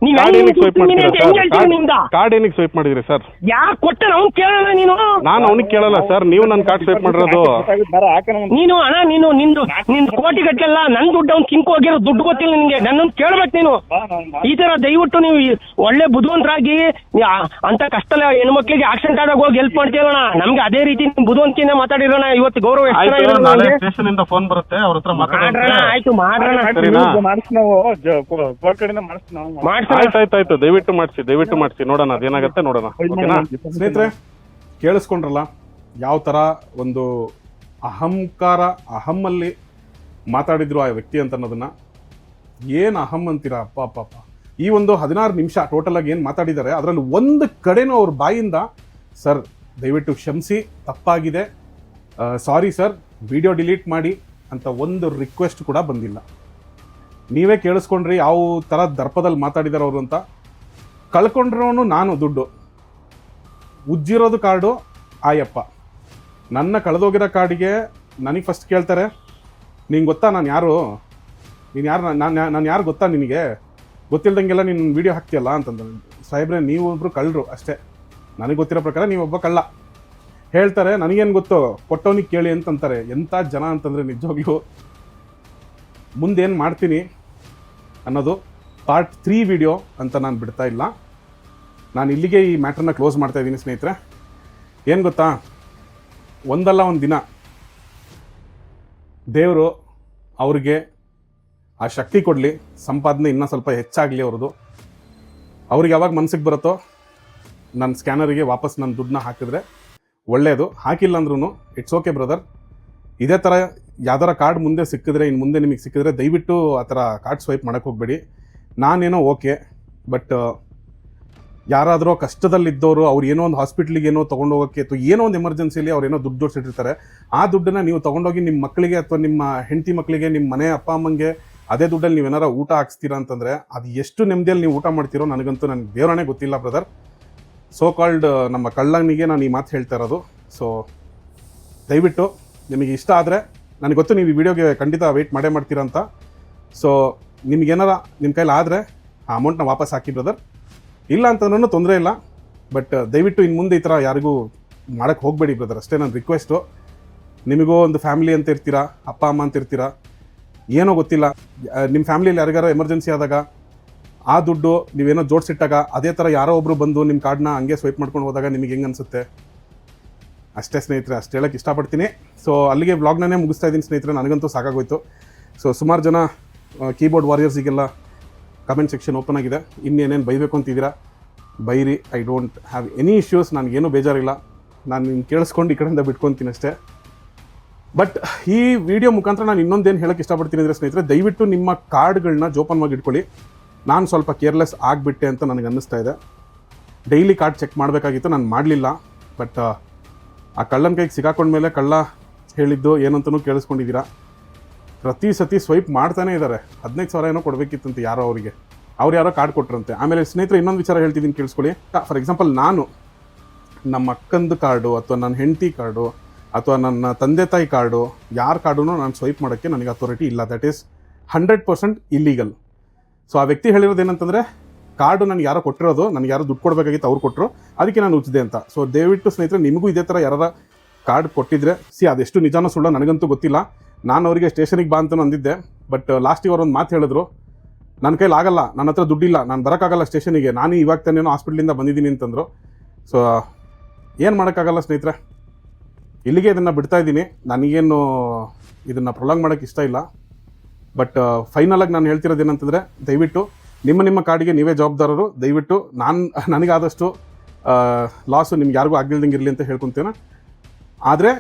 ನೀವ್ ಕಾರ್ಡ್ ಏನಕ್ಕೆ ಸ್ವೈಪ್ ಮಾಡ್ತೀರಾ ಸರ್? ಕಾರ್ಡ್ ಏನಕ್ಕೆ ಸ್ವೈಪ್ ಮಾಡಿದ್ರಿ ಸರ್? ಯಾಕೆ ಕೊಟ್ಟೆ ಅವ್ನು ಕೇಳಲ್ಲ ನೀನು? ನಾನು ಅವ್ನಿಗೆ ಕೇಳಲ್ಲ ಸರ್. ನೀವು ನನ್ನ ಕಾರ್ಡ್ ಸ್ವೈಪ್ ಮಾಡಿರೋದು. ನೀನು ಅಣ್ಣ ನೀನು ನಿಂದು ನಿನ್ ಕೋಟಿ ಗಟ್ಟಲ್ಲ. ನನ್ ದುಡ್ಡು ಅವ್ನು ಕಿಂಕು ಹೋಗಿರೋ ದುಡ್ಡು ಗೊತ್ತಿಲ್ಲ ನಿನ್ಗೆ ನನ್ನನ್ನು ಕೇಳ್ಬೇಕು ನೀನು. ಈ ತರ ದಯವಿಟ್ಟು ನೀವು ಈ ಒಳ್ಳೆ ಬುದ್ಧಿವಂತರಾಗಿ ನೀ- ಆ- ಅಂತ ಮಕ್ಕಳಿಗೆ ಹೆಣ್ಮಕ್ಳಿಗೆ ಆಕ್ಸಿಡೆಂಟ್ ಆದಾಗ ಹೋಗಿ ಹೆಲ್ಪ್ ಮಾಡ್ತೀರಣ್ಣ ನಮ್ಗೆ ಅದೇ ರೀತಿ ನಿಮ್ ಬುದ್ಧಿವಂತಿಕೆಯಿಂದ ಮಾತಾಡಿರೋಣ. ಇವತ್ತು ಗೌರವ ಎಷ್ಟು ಆಯ್ತು ಇರೋದು ನಾಳೆ ನಮ್ಗೆ? ಸ್ಟೇಷನ್ ಇಂದ ಫೋನ್ ಬರುತ್ತೆ. ಅವ್ರ ಹತ್ರ ಮಾತಾಡೋಣ. ಆಯ್ತು ಮಾಡ್ರಣ್ಣ. ಸರಿನಾ? ಮಾಡಿಸಿ ನಾವು. ಕೋರ್ಟ್ ಕಡೆಯಿಂದ ಮಾಡಿಸಿ ನಾವು. ಮಾಡ್ಸಣ ಆಯ್ತು ಆಯ್ತು ಆಯ್ತು ದಯವಿಟ್ಟು ಮಾಡಿಸಿ ದಯವಿಟ್ಟು ಮಾಡಿಸಿ. ನೋಡೋಣ ಅದೇನಾಗುತ್ತೆ ನೋಡೋಣ. ಓಕೆನಾ? ಸ್ನೇಹಿತರೆ ಕೇಳಿಸ್ಕೊಂಡ್ರಲ್ಲ ಯಾವ ತರ ಒಂದು ಅಹಂಕಾರ ಅಹಮ್ಮಲ್ಲಿ ಮಾತಾಡಿದ್ರು ಆ ವ್ಯಕ್ತಿ ಅಂತ ಅನ್ನೋದನ್ನ ಏನು ಅಹಂ ಅಂತೀರಾ? ಅಪ್ಪ ಅಪ್ಪ ಅಪ್ಪ. ಈ ಒಂದು ಹದಿನಾರು ನಿಮಿಷ ಟೋಟಲ್ ಆಗಿ ಏನು ಮಾತಾಡಿದ್ದಾರೆ ಅದರಲ್ಲಿ ಒಂದು ಕಡೆನೂ ಅವ್ರ ಬಾಯಿಂದ ಸರ್ ದಯವಿಟ್ಟು ಕ್ಷಮಿಸಿ ತಪ್ಪಾಗಿದೆ. Sorry sir. ವಿಡಿಯೋ ಡಿಲೀಟ್ ಮಾಡಿ ಅಂತ ಒಂದು ರಿಕ್ವೆಸ್ಟ್ ಕೂಡ ಬಂದಿಲ್ಲ. ನೀವೇ ಕೇಳಿಸ್ಕೊಂಡ್ರಿ ಯಾವ ಥರ ದರ್ಪದಲ್ಲಿ ಮಾತಾಡಿದಾರೆ ಅವರು ಅಂತ. ಕಳ್ಕೊಂಡ್ರೋನು ನಾನು ದುಡ್ಡು. ಉಜ್ಜಿರೋದು ಕಾರ್ಡು, ಆಯಪ್ಪ. ನನ್ನ ಕಳೆದೋಗಿರೋ ಕಾರ್ಡಿಗೆ ನನಗೆ ಫಸ್ಟ್ ಕೇಳ್ತಾರೆ. ನಿಂಗೆ ಗೊತ್ತಾ ನಾನು ಯಾರು? ನೀನು ಯಾರು ನಾನು ನಾನು ಯಾರು ಗೊತ್ತಾ ನಿನಗೆ? ಗೊತ್ತಿಲ್ದಂಗೆಲ್ಲ ನೀನು ವಿಡಿಯೋ ಹಾಕ್ತೀಯಲ್ಲ ಅಂತಂದ. ಸಾಹೇಬ್ರೆ, ನೀವು ಒಬ್ಬರು ಕಳ್ಳರು ಅಷ್ಟೇ. ನನಗೆ ಗೊತ್ತಿರೋ ಪ್ರಕಾರ ನೀವೊಬ್ಬ ಕಳ್ಳ. ಹೇಳ್ತಾರೆ, ನನಗೇನು ಗೊತ್ತು? ಕೊಟ್ಟವನಿಗೆ ಕೇಳಿ ಅಂತಂತಾರೆ. ಎಂಥ ಜನ ಅಂತಂದರೆ ನಿಜವಾಗ್ಲೂ ಮುಂದೇನು ಮಾಡ್ತೀನಿ ಅನ್ನೋದು ಪಾರ್ಟ್ ತ್ರೀ ವಿಡಿಯೋ ಅಂತ ನಾನು ಬಿಡ್ತಾ ಇಲ್ಲ. ನಾನು ಇಲ್ಲಿಗೆ ಈ ಮ್ಯಾಟ್ರನ್ನ ಕ್ಲೋಸ್ ಮಾಡ್ತಾ ಇದ್ದೀನಿ ಸ್ನೇಹಿತರೆ. ಏನು ಗೊತ್ತಾ? ಒಂದಲ್ಲ ಒಂದು ದಿನ ದೇವರು ಅವ್ರಿಗೆ ಆ ಶಕ್ತಿ ಕೊಡಲಿ, ಸಂಪಾದನೆ ಇನ್ನೂ ಸ್ವಲ್ಪ ಹೆಚ್ಚಾಗಲಿ ಅವ್ರದ್ದು. ಅವ್ರಿಗೆ ಯಾವಾಗ ಮನಸ್ಸಿಗೆ ಬರುತ್ತೋ ನನ್ನ ಸ್ಕ್ಯಾನರಿಗೆ ವಾಪಸ್ ನನ್ನ ದುಡ್ಡನ್ನ ಹಾಕಿದ್ರೆ ಒಳ್ಳೆಯದು ಹಾಕಿಲ್ಲ ಅಂದ್ರೂ ಇಟ್ಸ್ ಓಕೆ ಬ್ರದರ್ ಇದೇ ಥರ ಯಾವ್ದಾರ ಕಾರ್ಡ್ ಮುಂದೆ ಸಿಕ್ಕಿದ್ರೆ ಇನ್ನು ಮುಂದೆ ನಿಮಗೆ ಸಿಕ್ಕಿದ್ರೆ ದಯವಿಟ್ಟು ಆ ಥರ ಕಾರ್ಡ್ ಸ್ವೈಪ್ ಮಾಡೋಕೆ ಹೋಗಬೇಡಿ. ನಾನೇನೋ ಓಕೆ ಬಟ್ ಯಾರಾದರೂ ಕಷ್ಟದಲ್ಲಿದ್ದವರು, ಅವ್ರು ಏನೋ ಒಂದು ಹಾಸ್ಪಿಟ್ಲಿಗೆ ಏನೋ ತೊಗೊಂಡು ಹೋಗೋಕ್ಕೆ ಅಥವಾ ಏನೋ ಒಂದು ಎಮರ್ಜೆನ್ಸಿಲಿ ಅವ್ರು ಏನೋ ದುಡ್ಡು ಜೋಡಿಸಿಟ್ಟಿರ್ತಾರೆ ಆ ದುಡ್ಡನ್ನು ನೀವು ತೊಗೊಂಡೋಗಿ ನಿಮ್ಮ ಮಕ್ಕಳಿಗೆ ಅಥವಾ ನಿಮ್ಮ ಹೆಂಡತಿ ಮಕ್ಕಳಿಗೆ ನಿಮ್ಮ ಮನೆ ಅಪ್ಪ ಅಮ್ಮಂಗೆ ಅದೇ ದುಡ್ಡಲ್ಲಿ ನೀವೇನಾರ ಊಟ ಹಾಕ್ಸ್ತೀರಾ ಅಂತಂದರೆ, ಅದು ಎಷ್ಟು ನೆಮ್ಮದಿಯಲ್ಲಿ ನೀವು ಊಟ ಮಾಡ್ತೀರೋ ನನಗಂತೂ ನನಗೆ ದೇವರನೇ ಗೊತ್ತಿಲ್ಲ ಬ್ರದರ್ ಸೋ ಕಾಲ್ಡ್ ನಮ್ಮ ಕಳ್ಳನಿಗೆ ನಾನು ಈ ಮಾತು ಹೇಳ್ತಾ ಇರೋದು. ಸೊ ದಯವಿಟ್ಟು ನಿಮಗೆ ಇಷ್ಟ ಆದರೆ ನನಗೆ ಗೊತ್ತು ನೀವು ಈ ವಿಡಿಯೋಗೆ ಖಂಡಿತ ವೆಯ್ಟ್ ಮಾಡೇ ಮಾಡ್ತೀರಾ ಅಂತ. ಸೊ ನಿಮಗೇನಾರ ನಿಮ್ಮ ಕೈಲಿ ಆದರೆ ಆ ಅಮೌಂಟ್ನ ವಾಪಸ್ ಹಾಕಿ ಬ್ರದರ್ ಇಲ್ಲ ಅಂತಂದ್ರೂ ತೊಂದರೆ ಇಲ್ಲ. ಬಟ್ ದಯವಿಟ್ಟು ಇನ್ನು ಮುಂದೆ ಈ ಥರ ಯಾರಿಗೂ ಮಾಡೋಕ್ಕೆ ಹೋಗಬೇಡಿ ಬ್ರದರ್ ಅಷ್ಟೇ ನನ್ನ ರಿಕ್ವೆಸ್ಟು ನಿಮಗೂ ಒಂದು ಫ್ಯಾಮಿಲಿ ಅಂತ ಇರ್ತೀರಾ, ಅಪ್ಪ, ಅಮ್ಮ ಅಂತ ಇರ್ತೀರಾ, ಏನೋ ಗೊತ್ತಿಲ್ಲ. ನಿಮ್ಮ ಫ್ಯಾಮಿಲಿಯಲ್ಲಿ ಯಾರಿಗಾರ ಎಮರ್ಜೆನ್ಸಿ ಆದಾಗ, ಆ ದುಡ್ಡು ನೀವೇನೋ ಜೋಡಿಸಿಟ್ಟಾಗ, ಅದೇ ಥರ ಯಾರೋ ಒಬ್ಬರು ಬಂದು ನಿಮ್ಮ ಕಾರ್ಡ್ನ ಹಂಗೆ ಸ್ವೈಪ್ ಮಾಡ್ಕೊಂಡು ಹೋದಾಗ ನಿಮಗೆ ಹೆಂಗೆ ಅನಿಸುತ್ತೆ? ಅಷ್ಟೇ ಸ್ನೇಹಿತರೆ, ಅಷ್ಟು ಹೇಳೋಕ್ಕೆ ಇಷ್ಟಪಡ್ತೀನಿ. ಸೊ ಅಲ್ಲಿಗೆ ವ್ಲಾಗ್ನೇ ಮುಗಿಸ್ತಾ ಇದ್ದೀನಿ ಸ್ನೇಹಿತರೆ. ನನಗಂತೂ ಸಾಕಾಗೋಯ್ತು. ಸೊ ಸುಮಾರು ಜನ ಕೀಬೋರ್ಡ್ ವಾರಿಯರ್ಸಿಗೆಲ್ಲ ಕಮೆಂಟ್ ಸೆಕ್ಷನ್ ಓಪನ್ ಆಗಿದೆ. ಇನ್ನೇನೇನು ಬೈಬೇಕು ಅಂತಿದ್ದೀರಾ? ಬೈರಿ I don't have any issues ನನಗೇನು ಬೇಜಾರಿಲ್ಲ. ನಾನು ನಿಮ್ಗೆ ಕೇಳಿಸ್ಕೊಂಡು ಈ ಕಡೆಯಿಂದ ಬಿಟ್ಕೊತೀನಿ ಅಷ್ಟೇ. ಬಟ್ ಈ ವಿಡಿಯೋ ಮುಖಾಂತರ ನಾನು ಇನ್ನೊಂದೇನು ಹೇಳಕ್ಕೆ ಇಷ್ಟಪಡ್ತೀನಿ ಅಂದರೆ ಸ್ನೇಹಿತರೆ, ದಯವಿಟ್ಟು ನಿಮ್ಮ ಕಾರ್ಡ್ಗಳನ್ನ ಜೋಪನ್ವಾಗಿ ಇಟ್ಕೊಳ್ಳಿ. ನಾನು ಸ್ವಲ್ಪ ಕೇರ್ಲೆಸ್ ಆಗಿಬಿಟ್ಟೆ ಅಂತ ನನಗೆ ಅನ್ನಿಸ್ತಾ ಇದೆ. ಡೈಲಿ ಕಾರ್ಡ್ ಚೆಕ್ ಮಾಡಬೇಕಾಗಿತ್ತು, ನಾನು ಮಾಡಲಿಲ್ಲ. ಬಟ್ ಆ ಕಳ್ಳನ ಕೈಗೆ ಮೇಲೆ ಕಳ್ಳ ಹೇಳಿದ್ದು ಏನಂತನೂ ಕೇಳಿಸ್ಕೊಂಡಿದ್ದೀರಾ? ಪ್ರತಿ ಸತಿ ಸ್ವೈಪ್ ಮಾಡ್ತಾನೆ ಇದ್ದಾರೆ ಹದಿನೈದು ಸಾವಿರ ಏನೋ ಕೊಡಬೇಕಿತ್ತಂತೆ ಯಾರೋ ಅವರಿಗೆ. ಅವ್ರು ಯಾರೋ ಕಾರ್ಡ್ ಕೊಟ್ರಂತೆ. ಆಮೇಲೆ ಸ್ನೇಹಿತರೆ, ಇನ್ನೊಂದು ವಿಚಾರ ಹೇಳ್ತಿದ್ದೀನಿ, ಕೇಳಿಸ್ಕೊಳ್ಳಿ. ಫಾರ್ ಎಕ್ಸಾಂಪಲ್ ನಾನು ನಮ್ಮ ಅಕ್ಕಂದು ಕಾರ್ಡು ಅಥವಾ ನನ್ನ ಹೆಂಡತಿ ಕಾರ್ಡು ಅಥವಾ ನನ್ನ ತಂದೆ ತಾಯಿ ಕಾರ್ಡು ಯಾರ ಕಾರ್ಡು ನಾನು ಸ್ವೈಪ್ ಮಾಡೋಕ್ಕೆ ನನಗೆ ಅಥಾರಿಟಿ ಇಲ್ಲ. That is hundred percent illegal so ಆ ವ್ಯಕ್ತಿ ಹೇಳಿರೋದು ಏನಂತಂದರೆ ಕಾರ್ಡು ನನಗೆ ಯಾರೋ ಕೊಟ್ಟಿರೋದು, ನನಗೆ ಯಾರೋ ದುಡ್ಡು ಕೊಡಬೇಕಾಗಿತ್ತು ಅವ್ರು ಕೊಟ್ಟರು ಅದಕ್ಕೆ ನಾನು ಉಚ್ಚಿದೆ ಅಂತ. ಸೊ ದಯವಿಟ್ಟು ಸ್ನೇಹಿತರೆ, ನಿಮಗೂ ಇದೇ ಥರ ಯಾರ ಕಾರ್ಡ್ ಕೊಟ್ಟಿದ್ರೆ, ಸಿ, ಅದೆಷ್ಟು ನಿಜಾನೋ ಸುಳ್ಳು ನನಗಂತೂ ಗೊತ್ತಿಲ್ಲ. ನಾನು ಅವರಿಗೆ ಸ್ಟೇಷನಿಗೆ ಬಾ ಅಂತಲೂ ಅಂದಿದ್ದೆ ಬಟ್ ಲಾಸ್ಟಿಗೆ ಅವರೊಂದು ಒಂದು ಮಾತು ಹೇಳಿದ್ರು ನನ್ನ ಕೈಲಿ ಆಗಲ್ಲ, ನನ್ನ ಹತ್ರ ದುಡ್ಡಿಲ್ಲ, ನಾನು ಬರೋಕ್ಕಾಗಲ್ಲ ಸ್ಟೇಷನಿಗೆ, ನಾನು ಇವಾಗ ತಾನೇನೋ ಹಾಸ್ಪಿಟ್ಲಿಂದ ಬಂದಿದ್ದೀನಿ ಅಂತಂದರು. ಸೊ ಏನು ಮಾಡೋಕ್ಕಾಗಲ್ಲ ಸ್ನೇಹಿತರೆ? ಇಲ್ಲಿಗೆ ಇದನ್ನು ಬಿಡ್ತಾ ಇದ್ದೀನಿ. ನನಗೇನು ಇದನ್ನು ಪ್ರೊಲಾಂಗ್ ಮಾಡೋಕ್ಕೆ ಇಷ್ಟ ಇಲ್ಲ. ಬಟ್ ಫೈನಲಾಗಿ ನಾನು ಹೇಳ್ತಿರೋದು ಏನಂತಂದರೆ, ದಯವಿಟ್ಟು ನಿಮ್ಮ ನಿಮ್ಮ ಕಾರ್ಡಿಗೆ ನೀವೇ ಜವಾಬ್ದಾರರು. ದಯವಿಟ್ಟು ನಾನು ನನಗಾದಷ್ಟು ಲಾಸು ನಿಮ್ಗೆ ಯಾರಿಗೂ ಆಗಿಲ್ದಂಗೆ ಇರಲಿ ಅಂತ ಹೇಳ್ಕೊತೀನ. ಆದರೆ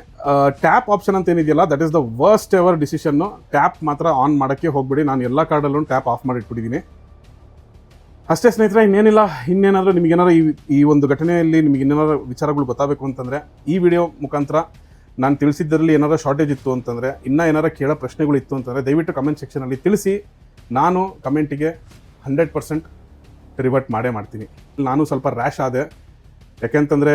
ಟ್ಯಾಪ್ ಆಪ್ಷನ್ ಅಂತ ಏನಿದೆಯಲ್ಲ that is the worst ever decision tap ಮಾತ್ರ ಆನ್ ಮಾಡೋಕ್ಕೆ ಹೋಗ್ಬಿಡಿ. ನಾನು ಎಲ್ಲ ಕಾರ್ಡಲ್ಲೂ ಟ್ಯಾಪ್ ಆಫ್ ಮಾಡಿಟ್ಬಿಟ್ಟಿದ್ದೀನಿ. ಅಷ್ಟೇ ಸ್ನೇಹಿತರೆ, ಇನ್ನೇನಿಲ್ಲ. ಇನ್ನೇನಾದರೂ ನಿಮಗೇನಾದ್ರು ಈ ಈ ಒಂದು ಘಟನೆಯಲ್ಲಿ ನಿಮಗೆ ಇನ್ನೇನಾದ್ರು ವಿಚಾರಗಳು ಗೊತ್ತಾಗಬೇಕು ಅಂತಂದರೆ, ಈ ವಿಡಿಯೋ ಮುಖಾಂತರ ನಾನು ತಿಳಿಸಿದ್ದರಲ್ಲಿ ಏನಾದರೂ ಶಾರ್ಟೇಜ್ ಇತ್ತು ಅಂತಂದರೆ, ಇನ್ನೂ ಏನಾರು ಕೇಳೋ ಪ್ರಶ್ನೆಗಳು ಇತ್ತು ಅಂತಂದರೆ, ದಯವಿಟ್ಟು ಕಮೆಂಟ್ ಸೆಕ್ಷನಲ್ಲಿ ತಿಳಿಸಿ. ನಾನು ಕಮೆಂಟಿಗೆ ಹಂಡ್ರೆಡ್ ಪರ್ಸೆಂಟ್ ರಿವರ್ಟ್ ಮಾಡೇ ಮಾಡ್ತೀನಿ. ನಾನು ಸ್ವಲ್ಪ ರ್ಯಾಶ್ ಆದೆ. ಯಾಕೆಂತಂದರೆ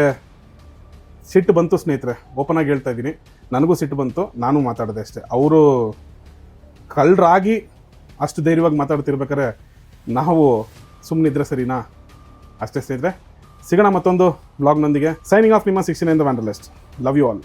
ಸಿಟ್ಟು ಬಂತು ಸ್ನೇಹಿತರೆ ಓಪನ್ ಆಗಿ ಹೇಳ್ತಾ ಇದ್ದೀನಿ. ನನಗೂ ಸಿಟ್ಟು ಬಂತು, ನಾನು ಮಾತಾಡಿದೆ ಅಷ್ಟೇ. ಅವರು ಕಳ್ಳರಾಗಿ ಅಷ್ಟು ಧೈರ್ಯವಾಗಿ ಮಾತಾಡ್ತಿರ್ಬೇಕಾದ್ರೆ ನಾವು ಸುಮ್ಮನಿದ್ರೆ ಸರಿನಾ? ಅಷ್ಟೇ ಸ್ನೇಹಿತರೆ. ಸಿಗೋಣ ಮತ್ತೊಂದು ಬ್ಲಾಗ್ನೊಂದಿಗೆ ಸೈನಿಂಗ್ ಆಫ್ ನಿಮ್ಮ ಇಂದ ವ್ಯಾಂಡಲಿಸ್ಟ್ ಲವ್ ಯು ಆಲ್